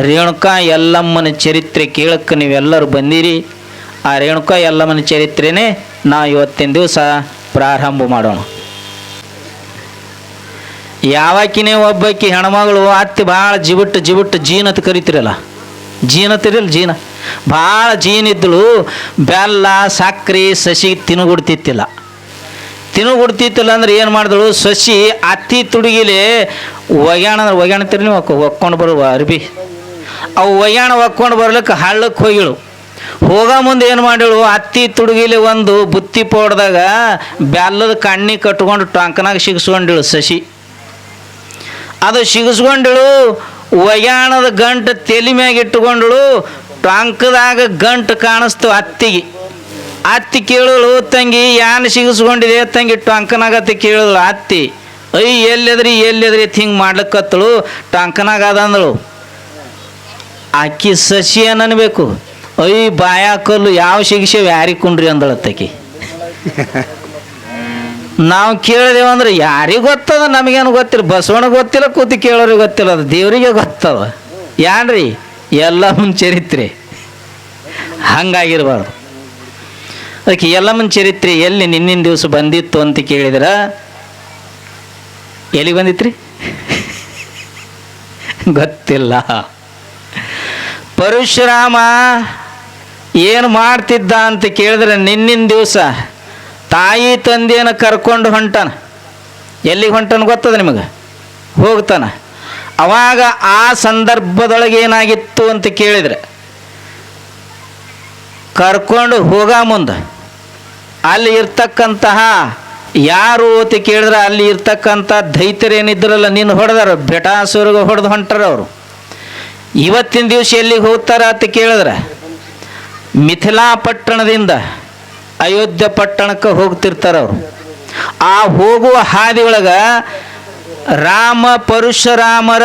ರೇಣುಕಾ ಯಲ್ಲಮ್ಮನ ಚರಿತ್ರೆ ಕೇಳಕ್ಕೆ ನೀವೆಲ್ಲರೂ ಬಂದಿರಿ. ಆ ರೇಣುಕಾ ಯಲ್ಲಮ್ಮನ ಚರಿತ್ರೆನೇ ನಾವು ಇವತ್ತಿನ ದಿವಸ ಪ್ರಾರಂಭ ಮಾಡೋಣ. ಯಾವಾಕಿನೇ ಒಬ್ಬಾಕಿ ಹೆಣ್ಮಗಳು ಅತ್ತಿ ಭಾಳ ಜಿಬಿಟ್ಟು ಜಿಬಿಟ್ಟು ಜೀನತ್ ಕರಿತಿರಲ್ಲ. ಜೀನತಿರಲ್ಲ ಜೀನ. ಭಾಳ ಜೀನ್ ಇದ್ದಳು, ಬೆಲ್ಲ ಸಕ್ಕರೆ ಸಸಿ ತಿನ್ನುಗುಡ್ತಿತ್ತಿಲ್ಲ ತಿನ್ನುಗುಡ್ತಿತ್ತಿಲ್ಲ ಅಂದ್ರೆ ಏನು ಮಾಡಿದಳು, ಸಸಿ ಅತ್ತಿ ತುಡುಗಿಲೆ ಒಗ್ಯಾಣ ಅಂದ್ರೆ ಒಗ್ಯಾಣ ತಿರ್ಲಿ ಹೊಕ್ಕೊಂಡು ಬರುವ ಅರ್ಬಿ. ಅವು ಒಯ್ಯಾಣ ಒಕ್ಕೊಂಡು ಬರ್ಲಿಕ್ಕೆ ಹಳ್ಳಕ್ಕೆ ಹೋಗಿಳು. ಹೋಗ ಮುಂದೆ ಏನು ಮಾಡಿಳು? ಅತ್ತಿ ತುಡುಗಿಲಿ ಒಂದು ಬುತ್ತಿ ಪೋಡ್ದಾಗ ಬೆಲ್ಲದ ಕಣ್ಣಿ ಕಟ್ಕೊಂಡು ಟೊಂಕನಾಗ ಸಿಗಿಸ್ಕೊಂಡಿಳು ಸಸಿ. ಅದು ಸಿಗಿಸ್ಕೊಂಡಿಳು ಒಯ್ಯಾಣದ ಗಂಟು ತಲೆ ಮ್ಯಾಗ ಇಟ್ಟುಕೊಂಡಳು ಟೊಂಕದಾಗ ಗಂಟು ಕಾಣಿಸ್ತು ಅತ್ತಿಗೆ. ಅತ್ತಿ ಕೇಳಳು, ತಂಗಿ, ಯಾನು ಸಿಗಿಸ್ಕೊಂಡಿದೆ? ತಂಗಿ ಟೊಂಕನಾಗತ್ತೆ ಕೇಳಳು, ಅತ್ತಿ, ಅಯ್ಯ, ಎಲ್ಲಿದ್ರಿ ಎಲ್ಲಿದ್ರಿ? ಹಿಂಗೆ ಮಾಡ್ಲಿಕ್ಕತ್ತಳು ಟೊಂಕನಾಗ ಅದ ಅಂದಳು. ಆಕಿ ಸಸಿ ಏನನ್ಬೇಕು ಅಯ್ಯ ಬಾಯಾಕಲ್ಲು ಯಾವ ಶಿಕ್ಷೆ ಯಾರಿಗೆ ಕುಂಡ್ರಿ ಅಂದಳತ್ತಕಿ ನಾವು ಕೇಳಿದೆವು ಅಂದ್ರೆ ಯಾರಿಗೆ ಗೊತ್ತದ? ನಮಗೇನು ಗೊತ್ತಿಲ್ಲ. ಬಸವಣ್ಣ ಗೊತ್ತಿಲ್ಲ ಕೂತಿ ಕೇಳೋರಿಗೆ ಗೊತ್ತಿಲ್ಲ. ಅದು ದೇವರಿಗೆ ಗೊತ್ತದ. ಯಾನ್ರಿ? ಎಲ್ಲಮ್ಮನ ಚರಿತ್ರೆ. ಹಂಗಾಗಿರ್ಬಾರ್ದು. ಅದಕ್ಕೆ ಎಲ್ಲಮ್ಮನ ಚರಿತ್ರೆ ಎಲ್ಲಿ ನಿನ್ನಿನ ದಿವಸ ಬಂದಿತ್ತು ಅಂತ ಕೇಳಿದ್ರ? ಎಲ್ಲಿಗೆ ಬಂದಿತ್ರಿ? ಗೊತ್ತಿಲ್ಲ. ಪರಶುರಾಮ, ಏನು ಮಾಡ್ತಿದ್ದ ಅಂತ ಕೇಳಿದ್ರೆ ನಿನ್ನಿನ ದಿವಸ ತಾಯಿ ತಂದೆಯನ್ನು ಕರ್ಕೊಂಡು ಹೊಂಟಾನ. ಎಲ್ಲಿಗೆ ಹೊಂಟನ ಗೊತ್ತದ ನಿಮಗೆ? ಹೋಗ್ತಾನ. ಅವಾಗ ಆ ಸಂದರ್ಭದೊಳಗೆ ಏನಾಗಿತ್ತು ಅಂತ ಕೇಳಿದ್ರೆ, ಕರ್ಕೊಂಡು ಹೋಗ ಮುಂದೆ. ಅಲ್ಲಿ ಇರ್ತಕ್ಕಂತಹ ಯಾರು ಅಂತ ಕೇಳಿದ್ರೆ ಅಲ್ಲಿ ಇರ್ತಕ್ಕಂಥ ದೈತ್ಯರೇನಿದ್ರಲ್ಲ, ನಿನ್ನ ನೀನು ಹೊಡೆದಾರ ಬೆಟಾಸುರಿಗೆ ಹೊಡೆದು ಹೊಂಟಾರ ಅವರು ಇವತ್ತಿನ ದಿವಸ ಎಲ್ಲಿಗೆ ಹೋಗ್ತಾರ ಅಂತ ಕೇಳಿದ್ರೆ, ಮಿಥಿಲಾ ಪಟ್ಟಣದಿಂದ ಅಯೋಧ್ಯ ಪಟ್ಟಣಕ್ಕೆ ಹೋಗ್ತಿರ್ತಾರೆ ಅವರು. ಆ ಹೋಗುವ ಹಾದಿ ರಾಮ ಪರಶುರಾಮರ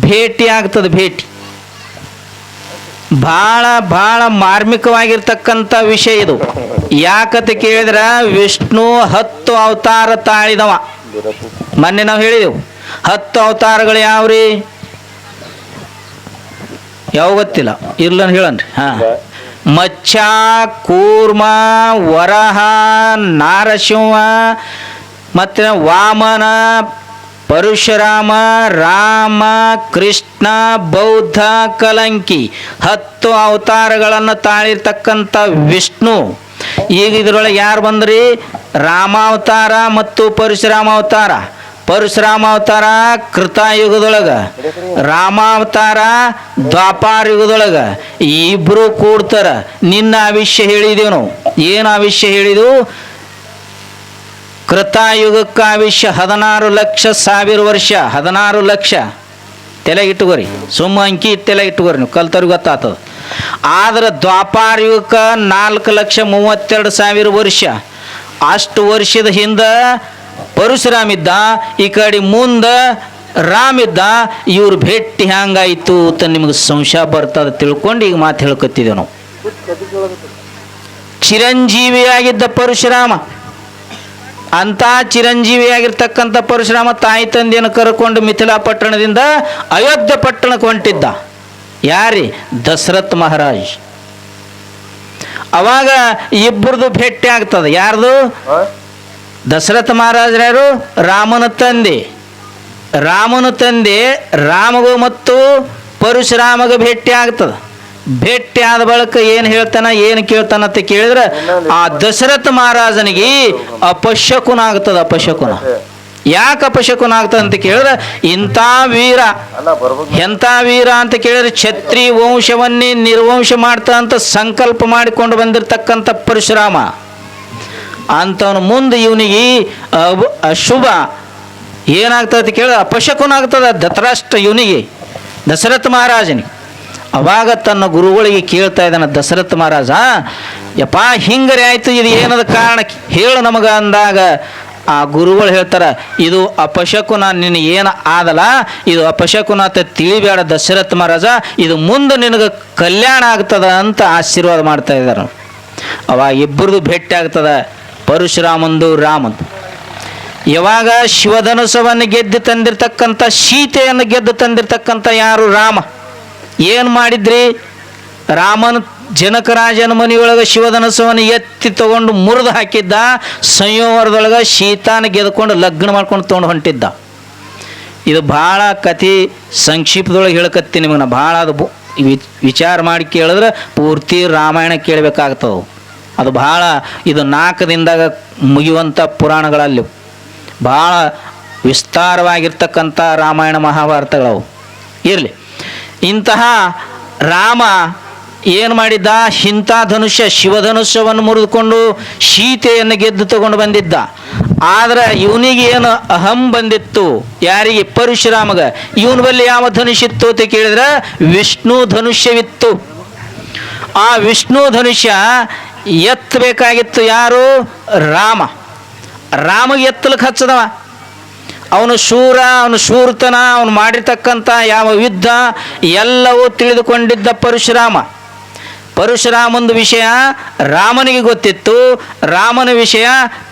ಭೇಟಿ ಆಗ್ತದೆ ಭೇಟಿ. ಭಾಳ ಭಾಳ ಮಾರ್ಮಿಕವಾಗಿರ್ತಕ್ಕಂಥ ವಿಷಯ ಇದು. ಯಾಕಂತ ಕೇಳಿದ್ರೆ, ವಿಷ್ಣು ಹತ್ತು ಅವತಾರ ತಾಳಿದವ. ಮೊನ್ನೆ ನಾವು ಹೇಳಿದೆವು, ಹತ್ತು ಅವತಾರಗಳು ಯಾವ್ರಿ? ಯಾವ ಗೊತ್ತಿಲ್ಲ. ಇರ್ಲನ್ ಹೇಳನ್ರಿ. ಹಾಂ. ಮಚ್ಚ, ಕೂರ್ಮ, ವರಹ, ನಾರಸಿಂಹ, ಮತ್ತು ವಾಮನ, ಪರಶುರಾಮ, ರಾಮ, ಕೃಷ್ಣ, ಬೌದ್ಧ, ಕಲಂಕಿ ಹತ್ತು ಅವತಾರಗಳನ್ನು ತಾಳಿರ್ತಕ್ಕಂಥ ವಿಷ್ಣು. ಈಗ ಇದರೊಳಗೆ ಯಾರು ಬಂದ್ರಿ? ರಾಮಾವತಾರ ಮತ್ತು ಪರಶುರಾಮ ಅವತಾರ ಪರಶುರಾಮ ಅವತಾರ ಕೃತಾಯುಗದೊಳಗ, ರಾಮಾವತಾರ ದ್ವಾಪಾರ ಯುಗದೊಳಗ ಇಬ್ರು ಕೂಡ್ತಾರ. ನಿನ್ನ ಆವಿಷ್ಯ ವಿಷಯ ಹೇಳಿದೆವು ನಾವು. ಏನು ಆವಿಷ್ಯ ಹೇಳಿದು ಹೇಳಿದೆವು? ಕೃತಾಯುಗಕ್ಕೆ ಆವಿಷ್ಯ ಹದಿನಾರು ಲಕ್ಷ ಸಾವಿರ ವರ್ಷ, ಹದಿನಾರು ಲಕ್ಷ. ತಲೆಗಿಟ್ಟುಕೋರಿ ಸುಮ್ಮ ಅಂಕಿ ತಲೆಗಿಟ್ಟುಕೋರಿ ನೀವು. ಕಲ್ತರು ಗೊತ್ತಾಗ್ತದೆ. ಆದ್ರೆ ದ್ವಾಪಾರ ಯುಗಕ್ಕೆ ನಾಲ್ಕು ಲಕ್ಷ ಮೂವತ್ತೆರಡು ಸಾವಿರ ವರ್ಷ. ಅಷ್ಟು ವರ್ಷದ ಹಿಂದೆ ಪರಶುರಾಮ್ ಇದ್ದ ಈ ಕಡೆ ಮುಂದೆ ರಾಮ್ ಇದ್ದ ಇವ್ರ ಭೇಟಿ ಹ್ಯಾಂಗಾಯಿತು ಅಂತ ನಿಮಗೆ ಸಂಶಯ ಬರ್ತದೆ ತಿಳ್ಕೊಂಡು ಈಗ ಮಾತು ಹೇಳ್ಕೊತಿದ್ದೇವೆ ನಾವು. ಚಿರಂಜೀವಿಯಾಗಿದ್ದ ಪರಶುರಾಮ ಅಂತ ಚಿರಂಜೀವಿಯಾಗಿರ್ತಕ್ಕಂಥ ಪರಶುರಾಮ ತಾಯಿ ತಂದೆಯನ್ನು ಕರ್ಕೊಂಡು ಮಿಥಿಲಾ ಪಟ್ಟಣದಿಂದ ಅಯೋಧ್ಯ ಪಟ್ಟಣಕ್ಕೆ ಹೊಂಟಿದ್ದ. ಯಾರಿ? ದಶರಥ್ ಮಹಾರಾಜ್. ಅವಾಗ ಇಬ್ಬರದು ಭೇಟಿ ಆಗ್ತದೆ. ಯಾರ್ದು? ದಶರಥ ಮಹಾರಾಜರ್ಯಾರು ರಾಮನ ತಂದೆ. ರಾಮನ ತಂದೆ ರಾಮಗೂ ಮತ್ತು ಪರಶುರಾಮಗ ಭೇಟಿ ಆಗ್ತದೆ. ಭೇಟಿ ಆದ ಬಳಿಕ ಏನು ಹೇಳ್ತಾನ, ಏನು ಕೇಳ್ತಾನ ಅಂತ ಕೇಳಿದ್ರೆ, ಆ ದಶರಥ ಮಹಾರಾಜನಿಗೆ ಅಪಶಕುನ ಆಗ್ತದ, ಅಪಶಕುನ. ಯಾಕೆ ಅಪಶಕುನ ಆಗ್ತದೆ ಅಂತ ಕೇಳಿದ್ರೆ, ಇಂಥ ವೀರ, ಎಂಥ ವೀರ ಅಂತ ಕೇಳಿದ್ರೆ ಛತ್ರಿ ವಂಶವನ್ನೇ ನಿರ್ವಂಶ ಮಾಡ್ತಾ ಅಂತ ಸಂಕಲ್ಪ ಮಾಡಿಕೊಂಡು ಬಂದಿರತಕ್ಕಂಥ ಪರಶುರಾಮ. ಅಂಥವನು ಮುಂದೆ ಇವನಿಗೆ ಅಶುಭ ಏನಾಗ್ತದೆ ಕೇಳ ಅಪಶಕುನ ಆಗ್ತದೆ ಇವನಿಗೆ ದಶರಥ ಮಹಾರಾಜನಿಗೆ. ಅವಾಗ ತನ್ನ ಗುರುಗಳಿಗೆ ಕೇಳ್ತಾ ಇದ್ದಾನೆ ದಶರಥ ಮಹಾರಾಜ, ಯಪ್ಪ, ಹಿಂಗರೆ ಆಯ್ತು, ಇದು ಏನದ ಕಾರಣ ಹೇಳು ನಮಗ ಅಂದಾಗ ಆ ಗುರುಗಳು ಹೇಳ್ತಾರ, ಇದು ಅಪಶಕುನ ನಿನ್ನ ಏನು ಆದಲ್ಲ, ಇದು ಅಪಶಕುನ ಅಂತ ತಿಳಿಬೇಡ ದಶರಥ ಮಹಾರಾಜ, ಇದು ಮುಂದೆ ನಿನಗೆ ಕಲ್ಯಾಣ ಆಗ್ತದ ಅಂತ ಆಶೀರ್ವಾದ ಮಾಡ್ತಾ ಇದ್ದಾರೆ ಅವಾಗ ಇಬ್ಬರದು ಭೇಟಿ ಆಗ್ತದ. ಪರಶುರಾಮಂದು ರಾಮಂದು ಯಾವಾಗ ಶಿವಧನುಸವನ್ನು ಗೆದ್ದು ತಂದಿರ್ತಕ್ಕಂಥ, ಸೀತೆಯನ್ನು ಗೆದ್ದು ತಂದಿರ್ತಕ್ಕಂಥ ಯಾರು ರಾಮ? ಏನು ಮಾಡಿದ್ರಿ? ರಾಮನ ಜನಕರಾಜನ ಮನೆಯೊಳಗೆ ಶಿವಧನಸವನ್ನು ಎತ್ತಿ ತಗೊಂಡು ಮುರಿದು ಹಾಕಿದ್ದ, ಸಂಯೋವರದೊಳಗೆ ಶೀತಾನ ಗೆದ್ಕೊಂಡು ಲಗ್ನ ಮಾಡ್ಕೊಂಡು ತೊಗೊಂಡು ಹೊಂಟಿದ್ದ. ಇದು ಭಾಳ ಕತೆ ಸಂಕ್ಷಿಪ್ತದೊಳಗೆ ಹೇಳಕತ್ತಿ ನಿಮಗೆ ಭಾಳ ಅದು ವಿಚಾರ ಮಾಡಿ ಕೇಳಿದ್ರೆ ಪೂರ್ತಿ ರಾಮಾಯಣ ಕೇಳಬೇಕಾಗ್ತವೆ ಅದು ಭಾಳ ಇದು ನಾಲ್ಕು ದಿನದಾಗ ಮುಗಿಯುವಂಥ ಪುರಾಣಗಳಲ್ಲಿ ಭಾಳ ವಿಸ್ತಾರವಾಗಿರ್ತಕ್ಕಂಥ ರಾಮಾಯಣ ಮಹಾಭಾರತಗಳವು. ಇರಲಿ. ಇಂತಹ ರಾಮ ಏನು ಮಾಡಿದ್ದ? ಇಂಥ ಧನುಷ್ಯ ಶಿವಧನುಷ್ಯವನ್ನು ಮುರಿದುಕೊಂಡು ಸೀತೆಯನ್ನು ಗೆದ್ದು ತಗೊಂಡು ಬಂದಿದ್ದ. ಆದ್ರೆ ಇವನಿಗೆ ಏನು ಅಹಂ ಬಂದಿತ್ತು? ಯಾರಿಗೆ? ಪರಶುರಾಮಗ. ಇವನ ಬಲ್ಲಿ ಯಾವ ಧನುಷ್ಯಿತ್ತು ಅಂತ ಕೇಳಿದ್ರೆ ವಿಷ್ಣು ಧನುಷ್ಯವಿತ್ತು. ಆ ವಿಷ್ಣು ಧನುಷ್ಯ ಎತ್ತಬೇಕಾಗಿತ್ತು ಯಾರು? ರಾಮ. ರಾಮಗೆ ಎತ್ತಲಿಕ್ಕೆ ಹಚ್ಚದವ. ಅವನು ಶೂರ, ಅವನು ಶೂರ್ತನ, ಅವನು ಮಾಡಿರ್ತಕ್ಕಂಥ ಯಾವ ಯುದ್ಧ, ಎಲ್ಲವೂ ತಿಳಿದುಕೊಂಡಿದ್ದ ಪರಶುರಾಮ. ಪರಶುರಾಮಂದು ವಿಷಯ ರಾಮನಿಗೆ ಗೊತ್ತಿತ್ತು, ರಾಮನ ವಿಷಯ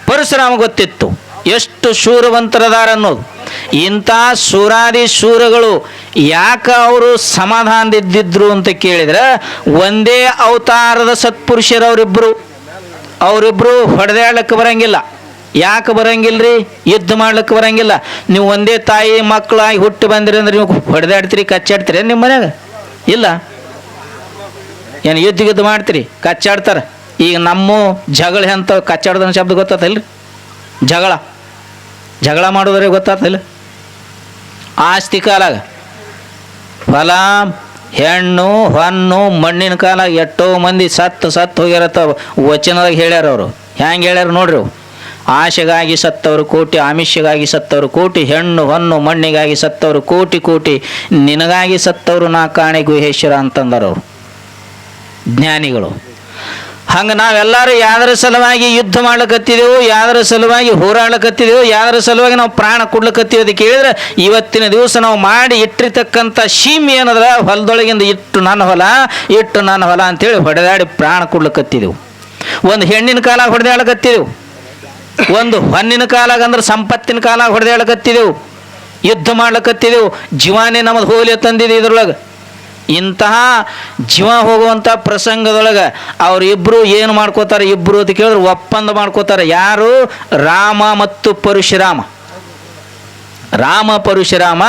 ಪರಶುರಾಮ ಗೊತ್ತಿತ್ತು. ಎಷ್ಟು ಶೂರವಂತರದಾರ ಅನ್ನೋದು ಇಂಥ ಶೂರಾದಿ ಶೂರಗಳು ಯಾಕೆ ಅವರು ಸಮಾಧಾನದಿದ್ದಿದ್ರು ಅಂತ ಕೇಳಿದ್ರೆ, ಒಂದೇ ಅವತಾರದ ಸತ್ಪುರುಷರು ಅವರಿಬ್ಬರು ಅವರಿಬ್ಬರು ಹೊಡೆದಾಡ್ಲಿಕ್ಕೆ ಬರಂಗಿಲ್ಲ. ಯಾಕೆ ಬರಂಗಿಲ್ರಿ? ಯುದ್ಧ ಮಾಡ್ಲಿಕ್ಕೆ ಬರಂಗಿಲ್ಲ. ನೀವು ಒಂದೇ ತಾಯಿ ಮಕ್ಕಳಾಗಿ ಹುಟ್ಟು ಬಂದಿರಿ ಅಂದ್ರೆ ನೀವು ಹೊಡೆದಾಡ್ತೀರಿ, ಕಚ್ಚಾಡ್ತೀರಿ ನಿಮ್ಮ ಮನ್ಯಾಗ? ಇಲ್ಲ. ಏನು ಯುದ್ಧ ಯುದ್ಧ ಮಾಡ್ತೀರಿ, ಕಚ್ಚಾಡ್ತಾರೆ? ಈಗ ನಮ್ಮ ಜಗಳ ಅಂತ ಕಚ್ಚಾಡ್ದ ಶಬ್ದ ಗೊತ್ತಾತಲ್ರಿ? ಜಗಳ. ಜಗಳ ಮಾಡೋದ್ರೆ ಗೊತ್ತಾತಲ್ಲ? ಆಸ್ತಿ ಕಾಲಾಗ. ಹೊಲ ಹೆಣ್ಣು ಹೊನ್ನು ಮಣ್ಣಿನ ಕಾಲ ಎಷ್ಟೋ ಮಂದಿ ಸತ್ತು ಸತ್ತು ಹೋಗಿರತ್ತ ವಚನದಾಗ ಹೇಳ್ಯಾರ ಅವರು. ಹೆಂಗೆ ಹೇಳ್ಯಾರ ನೋಡ್ರಿ. ಆಶೆಗಾಗಿ ಸತ್ತವರು ಕೋಟಿ ಆಮಿಷಗಾಗಿ ಸತ್ತವರು ಕೋಟಿ, ಹೆಣ್ಣು ಹೊನ್ನು ಮಣ್ಣಿಗಾಗಿ ಸತ್ತವರು ಕೋಟಿ ಕೋಟಿ. ನಿನಗಾಗಿ ಸತ್ತವರು ನಾ ಕಾಣೆ ಗುಹೇಶ್ವರ ಅಂತಂದರು ಜ್ಞಾನಿಗಳು. ಹಂಗೆ ನಾವೆಲ್ಲರೂ ಯಾವ್ದರ ಸಲುವಾಗಿ ಯುದ್ಧ ಮಾಡ್ಲಿಕ್ಕತ್ತಿದೆವು ಯಾವ್ದರ ಸಲುವಾಗಿ ಹೋರಾಡ್ಲಿಕ್ಕತ್ತಿದೆವು ಯಾವ್ದರ ಸಲುವಾಗಿ ನಾವು ಪ್ರಾಣ ಕೊಡ್ಲಕತ್ತೀವಿ ಅದು ಕೇಳಿದ್ರೆ ಇವತ್ತಿನ ದಿವಸ ನಾವು ಮಾಡಿ ಇಟ್ಟಿರ್ತಕ್ಕಂಥ ಸೀಮೆ ಏನದ್ರ ಹೊಲದೊಳಗಿಂದ ಇಟ್ಟು ನನ್ನ ಹೊಲ, ಇಟ್ಟು ನನ್ನ ಹೊಲ ಅಂತೇಳಿ ಹೊಡೆದಾಡಿ ಪ್ರಾಣ ಕೊಡ್ಲಿಕ್ಕತ್ತಿದೆವು ಒಂದು ಹೆಣ್ಣಿನ ಕಾಲ ಹೊಡೆದಾಡಕತ್ತಿದೆವು ಒಂದು ಹೊನ್ನಿನ ಕಾಲಾಗ ಅಂದ್ರೆ ಸಂಪತ್ತಿನ ಕಾಲ ಹೊಡೆದಾಡಕತ್ತಿದೆವು ಯುದ್ಧ ಮಾಡ್ಲಕತ್ತಿದೆವು. ಜೀವಾನೇ ನಮ್ದು ಹೋಲಿ ತಂದಿದೆ ಇದ್ರೊಳಗೆ. ಇಂತಹ ಜೀವ ಹೋಗುವಂಥ ಪ್ರಸಂಗದೊಳಗೆ ಅವರಿಬ್ಬರು ಏನು ಮಾಡ್ಕೋತಾರೆ ಇಬ್ಬರು ಅಂತ ಕೇಳಿದ್ರೆ ಒಪ್ಪಂದ ಮಾಡ್ಕೋತಾರೆ. ಯಾರು? ರಾಮ ಮತ್ತು ಪರಶುರಾಮ. ರಾಮ, ಪರಶುರಾಮ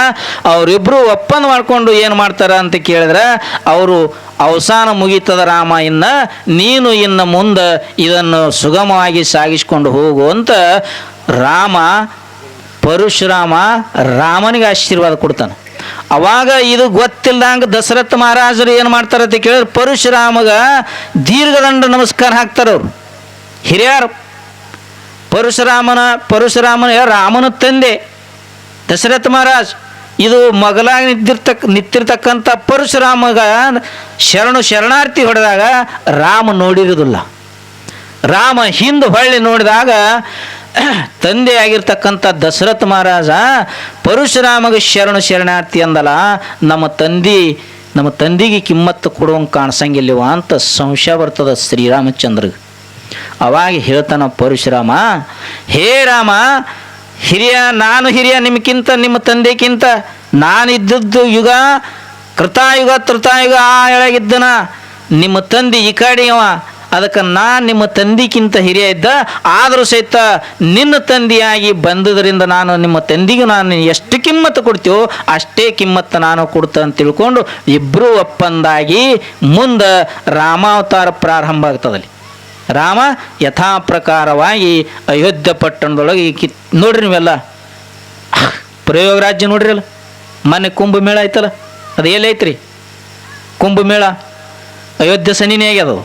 ಅವರಿಬ್ಬರು ಒಪ್ಪಂದ ಮಾಡಿಕೊಂಡು ಏನು ಮಾಡ್ತಾರ ಅಂತ ಕೇಳಿದ್ರೆ, ಅವರು ಅವಸಾನ ಮುಗೀತದ ರಾಮ ಇನ್ನ, ನೀನು ಇನ್ನು ಮುಂದೆ ಇದನ್ನು ಸುಗಮವಾಗಿ ಸಾಗಿಸ್ಕೊಂಡು ಹೋಗು ಅಂತ ರಾಮ, ಪರಶುರಾಮ ರಾಮನಿಗೆ ಆಶೀರ್ವಾದ ಕೊಡ್ತಾನೆ. ಅವಾಗ ಇದು ಗೊತ್ತಿಲ್ಲದಂಗೆ ದಶರಥ ಮಹಾರಾಜರು ಏನು ಮಾಡ್ತಾರೆ ಅಂತ ಕೇಳಿದ್ರೆ ಪರಶುರಾಮಗ ದೀರ್ಘದಂಡ ನಮಸ್ಕಾರ ಹಾಕ್ತಾರೆ ಅವರು. ಹಿರಿಯರು. ಪರಶುರಾಮನ ಪರಶುರಾಮನ ರಾಮನ ತಂದೆ ದಶರಥ ಮಹಾರಾಜ್. ಇದು ಮಗಲಾಗಿ ನಿಂತಿರ್ತಕ್ಕ ನಿಂತಿರ್ತಕ್ಕಂಥ ಪರಶುರಾಮಗ ಶರಣು ಶರಣಾರ್ಥಿ ಹೊಡೆದಾಗ ರಾಮ ನೋಡಿರೋದಿಲ್ಲ. ರಾಮ ಹಿಂದೆ ಹೊಳ್ಳಿ ನೋಡಿದಾಗ ತಂದೆಯಾಗಿರ್ತಕ್ಕಂಥ ದಶರಥ ಮಹಾರಾಜ ಪರಶುರಾಮಗೆ ಶರಣು ಶರಣಾರ್ಥಿ ಅಂದಲ್ಲ ನಮ್ಮ ತಂದೆ, ನಮ್ಮ ತಂದೆಗೆ ಕಿಮ್ಮತ್ತು ಕೊಡುವಂಗೆ ಕಾಣಿಸಂಗಿಲ್ಲವ ಅಂತ ಸಂಶಯ ಬರ್ತದ ಶ್ರೀರಾಮಚಂದ್ರ ಅವಾಗ ಹೇಳ್ತಾನ ಪರಶುರಾಮ, ಹೇ ರಾಮ, ಹಿರಿಯ, ನಾನು ಹಿರಿಯ ನಿಮ್ಗಿಂತ ನಿಮ್ಮ ತಂದೆಗಿಂತ ನಾನಿದ್ದದ್ದು ಯುಗ, ಕೃತಾಯುಗ, ತೃತಾಯುಗ, ಆ ಎಳಗಿದ್ದನ. ನಿಮ್ಮ ತಂದೆ ಈ ಕಡೆಯವ ಅದಕ್ಕೆ ನಾನು ನಿಮ್ಮ ತಂದಿಗಿಂತ ಹಿರಿಯ ಇದ್ದ, ಆದರೂ ಸಹಿತ ನಿನ್ನ ತಂದೆಯಾಗಿ ಬಂದದರಿಂದ ನಾನು ನಿಮ್ಮ ತಂದಿಗೂ ನಾನು ಎಷ್ಟು ಕಿಮ್ಮತ್ತು ಕೊಡ್ತೀವೋ ಅಷ್ಟೇ ಕಿಮ್ಮತ್ತು ನಾನು ಕೊಡ್ತ ಅಂತ ತಿಳ್ಕೊಂಡು ಇಬ್ಬರೂ ಒಪ್ಪಂದಾಗಿ ಮುಂದೆ ರಾಮಾವತಾರ ಪ್ರಾರಂಭ ಆಗ್ತದಲ್ಲಿ. ರಾಮ ಯಥಾ ಪ್ರಕಾರವಾಗಿ ಅಯೋಧ್ಯ ಪಟ್ಟಣದೊಳಗೆ ಕಿತ್ ನೋಡ್ರಿ ನೀವೆಲ್ಲ, ಪ್ರಯೋಗ ರಾಜ್ಯ ನೋಡ್ರಿ ಅಲ್ಲ ಮೊನ್ನೆ ಕುಂಭಮೇಳ ಐತಲ್ಲ ಅದು ಎಲ್ಲೈತ್ರಿ ಕುಂಭಮೇಳ ಅಯೋಧ್ಯೆ ಸನಿನೇ ಆಗ್ಯದ ಅದು.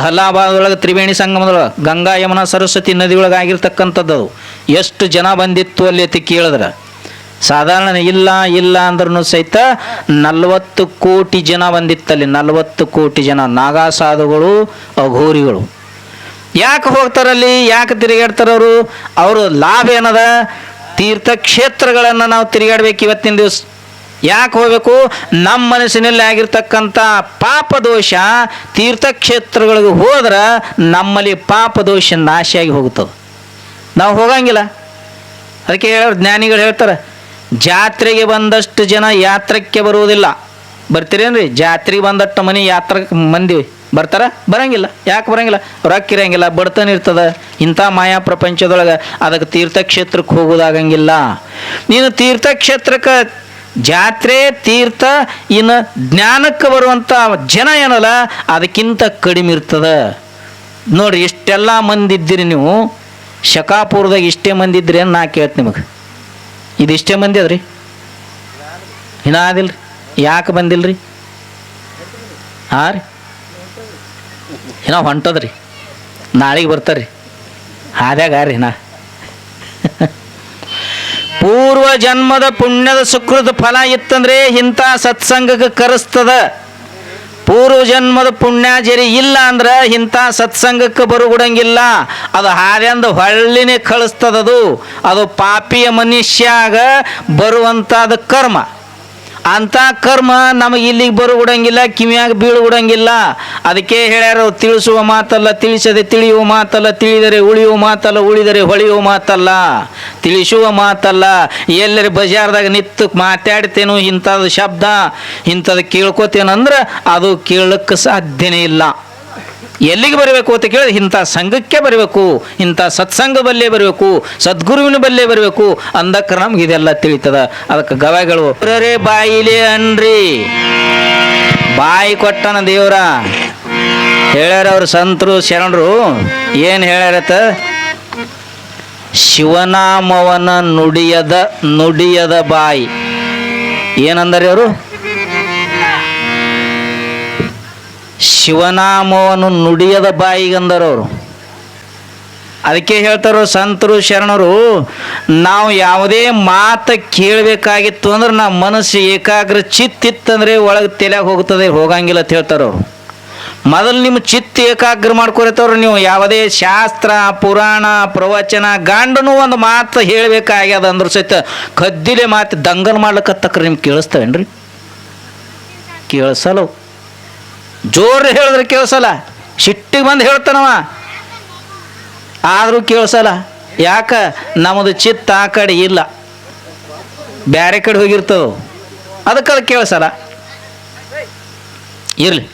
ಅಹ್ಲಾಬಾದೊಳಗೆ ತ್ರಿವೇಣಿ ಸಂಗಮದೊಳಗೆ ಗಂಗಾ ಯಮುನಾ ಸರಸ್ವತಿ ನದಿ ಒಳಗೆ ಆಗಿರ್ತಕ್ಕಂಥದ್ದು ಎಷ್ಟು ಜನ ಬಂದಿತ್ತು ಅಲ್ಲಿ ಅತಿ ಕೇಳಿದ್ರೆ. ಸಾಧಾರಣ ಇಲ್ಲ ಇಲ್ಲ ಅಂದ್ರೂ ಸಹಿತ ನಲವತ್ತು ಕೋಟಿ ಜನ ಬಂದಿತ್ತಲ್ಲಿ ನಲವತ್ತು ಕೋಟಿ ಜನ ನಾಗಾಸಾಧುಗಳು, ಅಘೋರಿಗಳು. ಯಾಕೆ ಹೋಗ್ತಾರಲ್ಲಿ ಯಾಕೆ ತಿರುಗಾಡ್ತಾರವರು ಅವರು? ಲಾಭ ಏನದ? ತೀರ್ಥಕ್ಷೇತ್ರಗಳನ್ನು ನಾವು ತಿರುಗಾಡ್ಬೇಕು ಇವತ್ತಿನ ದಿವಸ ಯಾಕೆ ಹೋಗಬೇಕು? ನಮ್ಮ ಮನಸ್ಸಿನಲ್ಲಿ ಆಗಿರ್ತಕ್ಕಂಥ ಪಾಪ ದೋಷ ತೀರ್ಥಕ್ಷೇತ್ರಗಳಿಗೆ ಹೋದ್ರೆ ನಮ್ಮಲ್ಲಿ ಪಾಪದೋಷ ನಾಶಿಯಾಗಿ ಹೋಗುತ್ತದೆ ನಾವು ಹೋಗಂಗಿಲ್ಲ. ಅದಕ್ಕೆ ಹೇಳೋರು ಜ್ಞಾನಿಗಳು ಹೇಳ್ತಾರೆ, ಜಾತ್ರೆಗೆ ಬಂದಷ್ಟು ಜನ ಯಾತ್ರಕ್ಕೆ ಬರುವುದಿಲ್ಲ. ಬರ್ತೀರೇನು ರೀ ಜಾತ್ರೆಗೆ ಬಂದಷ್ಟು ಮನೆ ಯಾತ್ರ ಮಂದಿ ಬರ್ತಾರ? ಬರಂಗಿಲ್ಲ. ಯಾಕೆ ಬರಂಗಿಲ್ಲ? ರೊಕ್ಕ ಇರಂಗಿಲ್ಲ, ಬಡತನ ಇರ್ತದ. ಇಂಥ ಮಾಯಾ ಪ್ರಪಂಚದೊಳಗೆ ಅದಕ್ಕೆ ತೀರ್ಥಕ್ಷೇತ್ರಕ್ಕೆ ಹೋಗೋದಾಗಂಗಿಲ್ಲ. ನೀನು ತೀರ್ಥಕ್ಷೇತ್ರಕ್ಕೆ ಜಾತ್ರೆ, ತೀರ್ಥ, ಇನ್ನು ಜ್ಞಾನಕ್ಕೆ ಬರುವಂಥ ಜನ ಏನಲ್ಲ, ಅದಕ್ಕಿಂತ ಕಡಿಮೆ ಇರ್ತದ. ನೋಡಿರಿ, ಇಷ್ಟೆಲ್ಲ ಮಂದಿ ಇದ್ದೀರಿ ನೀವು, ಶಕಾಪುರದಾಗ ಇಷ್ಟೇ ಮಂದಿ ಇದ್ರಿ ನಾ ಕೇಳ್ತೆ ನಿಮಗೆ. ಇದು ಇಷ್ಟೇ ಮಂದಿ ಅದ್ರಿ? ಇನ್ನ ಯಾಕೆ ರೀ ಹಾಂ ರೀ? ಏನೋ ಹೊಂಟದ್ರಿ. ನಾಳೆಗೆ ಬರ್ತಾರ್ರಿ. ಹಾದ್ಯಾಗ ರೀ ನಾ ಪೂರ್ವ ಜನ್ಮದ ಪುಣ್ಯದ ಸುಕೃತ ಫಲ ಇತ್ತಂದ್ರೆ ಇಂಥ ಸತ್ಸಂಗಕ್ಕೆ ಕರೆಸ್ತದ. ಪೂರ್ವ ಜನ್ಮದ ಪುಣ್ಯ ಜರಿ ಇಲ್ಲ ಅಂದ್ರೆ ಇಂಥ ಸತ್ಸಂಗಕ್ಕೆ ಬರುಗುಡಂಗಿಲ್ಲ. ಅದು ಹಾದ್ಯಂದು ಹೊಳ್ಳಿನೇ ಕಳಿಸ್ತದದು. ಅದು ಪಾಪಿಯ ಮನುಷ್ಯಾಗ ಬರುವಂಥದ್ದು ಕರ್ಮ. ಅಂಥ ಕರ್ಮ ನಮಗೆ ಇಲ್ಲಿಗೆ ಬರುಗುಡಂಗಿಲ್ಲ ಕಿವಿಯಾಗ ಬೀಳುಗುಡಂಗಿಲ್ಲ ಅದಕ್ಕೆ ಹೇಳ್ಯಾರ, ತಿಳಿಸುವ ಮಾತಲ್ಲ, ತಿಳಿಸದೆ ತಿಳಿಯುವ ಮಾತಲ್ಲ, ತಿಳಿದರೆ ಉಳಿಯುವ ಮಾತಲ್ಲ, ಉಳಿದರೆ ಹೊಳೆಯುವ ಮಾತಲ್ಲ. ತಿಳಿಸುವ ಮಾತಲ್ಲ. ಎಲ್ಲರ ಬಜಾರ್ದಾಗ ನಿತ್ತು ಮಾತಾಡ್ತೇನೋ ಇಂಥದ್ದು ಶಬ್ದ, ಇಂಥದ್ದು ಕೇಳ್ಕೊತೇನಂದ್ರೆ ಅದು ಕೇಳಕ್ಕೆ ಸಾಧ್ಯನೇ ಇಲ್ಲ. ಎಲ್ಲಿಗೆ ಬರಬೇಕು ಅಂತ ಕೇಳಿದ್ರೆ, ಇಂಥ ಸಂಘಕ್ಕೆ ಬರಬೇಕು, ಇಂಥ ಸತ್ಸಂಗ ಬಲ್ಲೇ ಬರಬೇಕು, ಸದ್ಗುರುವಿನ ಬಲ್ಲೇ ಬರಬೇಕು ಅಂದಕ್ಕೆ ನಮ್ಗೆ ಇದೆಲ್ಲ ತಿಳಿತದ. ಅದಕ್ಕೆ ಗವಾಯಿಗಳು ಬಾಯಿಲೆ ಅನ್ರಿ, ಬಾಯಿ ಕೊಟ್ಟನ ದೇವರ. ಹೇಳ್ಯಾರ ಅವ್ರು ಸಂತರು, ಶರಣರು, ಏನು ಹೇಳ್ಯಾರತ್ತ? ಶಿವನಾಮವನ ನುಡಿಯದ ನುಡಿಯದ ಬಾಯಿ. ಏನಂದರೆ ಅವರು? ಶಿವನಾಮವನ್ನು ನುಡಿಯದ ಬಾಯಿಗಂದರವರು. ಅದಕ್ಕೆ ಹೇಳ್ತಾರೋ ಸಂತರು, ಶರಣರು, ನಾವು ಯಾವುದೇ ಮಾತು ಕೇಳಬೇಕಾಗಿತ್ತು ಅಂದ್ರೆ ನಮ್ಮ ಮನಸ್ಸು ಏಕಾಗ್ರ ಚಿತ್ತಿತ್ತಂದ್ರೆ ಒಳಗೆ ತಲೆಯಾಗ ಹೋಗ್ತದೆ ಹೋಗಂಗಿಲ್ಲ ಅಂತ ಹೇಳ್ತಾರವ್ರು ಮೊದಲು ನಿಮ್ಮ ಚಿತ್ತ ಏಕಾಗ್ರ ಮಾಡ್ಕೊರತವ್ರು ನೀವು ಯಾವುದೇ ಶಾಸ್ತ್ರ, ಪುರಾಣ, ಪ್ರವಚನ, ಗಂಡನು ಒಂದು ಮಾತು ಹೇಳಬೇಕಾಗ್ಯದ ಅಂದ್ರೆ ಸಹಿತ ಕದ್ದಿಲೆ ಮಾತು ದಂಗಲ್ ಮಾಡ್ಲಿಕ್ಕತ್ತಕ್ರ ನಿಮ್ಗೆ ಕೇಳಿಸ್ತವೇನ್ರಿ? ಕೇಳಿಸಲ್ಲ ಜೋರು ಹೇಳಿದ್ರೆ ಕೇಳಿಸಲ್ಲ. ಸಿಟ್ಟಿಗೆ ಬಂದು ಹೇಳ್ತಾನವ. ಆದರೂ ಕೇಳಿಸಲ್ಲ. ಯಾಕ? ನಮ್ಮದು ಚಿತ್ತ ಆ ಕಡೆ ಇಲ್ಲ. ಬ್ಯಾರೆ ಕಡೆ ಹೋಗಿರ್ತದ ಅದಕ್ಕೆ ಅದು ಕೇಳಿಸಲ್ಲ. ಇರಲಿ.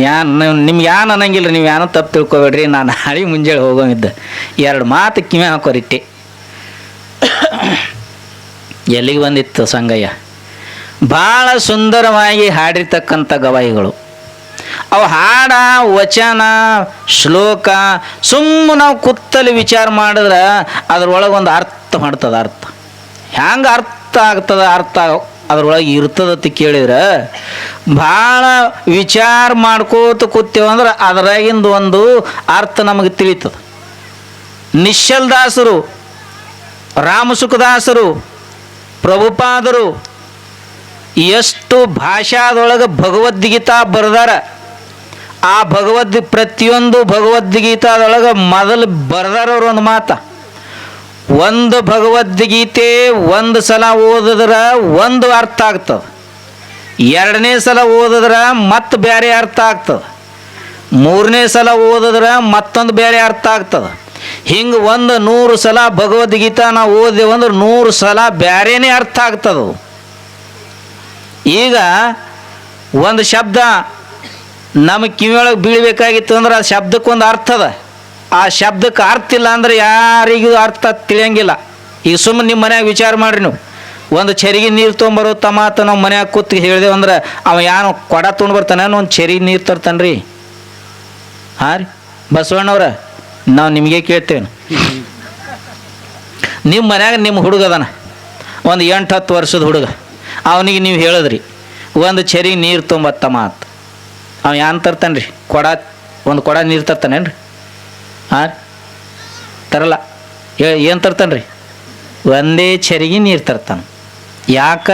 ಯಾನ್ ನಿಮ್ಗೆ ಯಾನ್ ಅನ್ನಂಗಿಲ್ಲ ನೀವು ಯಾನೋ ತಪ್ಪು ತಿಳ್ಕೊಬೇಡ್ರಿ. ನಾನು ನಾಳೆ ಮುಂಜಾನೆ ಹೋಗೋಂಗಿದ್ದೆ. ಎರಡು ಮಾತು ಕಿವಿ ಹಾಕೋರಿಟ್ಟಿ. ಎಲ್ಲಿಗೆ ಬಂದಿತ್ತು ಸಂಗಯ್ಯ? ಭಾಳ ಸುಂದರವಾಗಿ ಹಾಡಿರ್ತಕ್ಕಂಥ ಗವಾಯಿಗಳು. ಅವು ಹಾಡ, ವಚನ, ಶ್ಲೋಕ, ಸುಮ್ಮನೆ ನಾವು ಕುತ್ತಲ್ಲಿ ವಿಚಾರ ಮಾಡಿದ್ರೆ ಅದ್ರೊಳಗೆ ಒಂದು ಅರ್ಥ ಮಾಡ್ತದ ಅರ್ಥ. ಹ್ಯಾಂಗೆ ಅರ್ಥ ಆಗ್ತದ ಅರ್ಥ ಅದ್ರೊಳಗೆ ಅಂತ ಕೇಳಿದ್ರೆ ಭಾಳ ವಿಚಾರ ಮಾಡ್ಕೋತ ಕೂತೇವಂದ್ರೆ ಅದರಾಗಿಂದ ಒಂದು ಅರ್ಥ ನಮಗೆ ತಿಳಿತದ. ನಿಶ್ಚಲ್ದಾಸರು, ರಾಮಸುಖದಾಸರು, ಪ್ರಭುಪಾದರು ಎಷ್ಟು ಭಾಷಾದೊಳಗೆ ಭಗವದ್ಗೀತಾ ಬರೆದಾರ, ಆ ಭಗವದ್ ಪ್ರತಿಯೊಂದು ಭಗವದ್ಗೀತಾದೊಳಗೆ ಮೊದಲು ಬರೆದಾರವ್ರು ಒಂದು ಮಾತ. ಒಂದು ಭಗವದ್ಗೀತೆ ಒಂದು ಸಲ ಓದಿದ್ರೆ ಒಂದು ಅರ್ಥ ಆಗ್ತದೆ. ಎರಡನೇ ಸಲ ಓದಿದ್ರೆ ಮತ್ತೆ ಬೇರೆ ಅರ್ಥ ಆಗ್ತದೆ. ಮೂರನೇ ಸಲ ಓದಿದ್ರೆ ಮತ್ತೊಂದು ಬೇರೆ ಅರ್ಥ ಆಗ್ತದೆ. ಹಿಂಗೆ ಒಂದು ನೂರು ಸಲ ಭಗವದ್ಗೀತಾ ನಾವು ಓದಿದೆವು ಅಂದ್ರೆ ನೂರು ಸಲ ಬೇರೆನೇ ಅರ್ಥ ಆಗ್ತದೆ ಅದು. ಈಗ ಒಂದು ಶಬ್ದ ನಮ್ಮ ಕಿವಿಯೊಳಗೆ ಬೀಳಬೇಕಾಗಿತ್ತು ಅಂದ್ರೆ ಆ ಶಬ್ದಕ್ಕೊಂದು ಅರ್ಥ ಅದ. ಆ ಶಬ್ದಕ್ಕೆ ಅರ್ಥ ಇಲ್ಲ ಅಂದ್ರೆ ಯಾರಿಗೂ ಅರ್ಥ ತಿಳಿಯಂಗಿಲ್ಲ. ಈಗ ಸುಮ್ಮನೆ ನಿಮ್ಮ ಮನ್ಯಾಗ ವಿಚಾರ ಮಾಡ್ರಿ ನೀವು. ಒಂದು ಚರಿಗೆ ನೀರು ತೊಗೊಂಬರೋ ತಮಾತ ನಾವು ಮನ್ಯಾಗ ಕೂತ್ ಹೇಳಿದೆವು ಅಂದ್ರೆ ಅವ ಯಾನು ಕೊಡ ತೊಗೊಂಡು ಬರ್ತಾನೆ ಒಂದು ಚರಿಗೆ ನೀರು ತರ್ತಾನೆ ರೀ ಹಾಂ ರೀ, ಬಸವಣ್ಣವ್ರ ನಾವು ನಿಮಗೆ ಕೇಳ್ತೇವೆ ನಿಮ್ಮ ಮನ್ಯಾಗ ನಿಮ್ಮ ಹುಡುಗ ಅದಾನ. ಒಂದು ಎಂಟು ಹತ್ತು ವರ್ಷದ ಹುಡುಗ. ಅವನಿಗೆ ನೀವು ಹೇಳಿದ್ರಿ, ಒಂದು ಚರಿ ನೀರು ತುಂಬತ್ತ ಮಾತು. ಅವ ಏನು ತರ್ತಾನೆ ರೀ ಕೊಡ, ಒಂದು ಕೊಡ ನೀರು ತರ್ತಾನೇನ್ರಿ? ಹಾಂ ತರಲ್ಲ. ಏನು ತರ್ತಾನೆ ರೀ ಒಂದೇ ಚರಿಗೆ ನೀರು ತರ್ತಾನೆ. ಯಾಕ?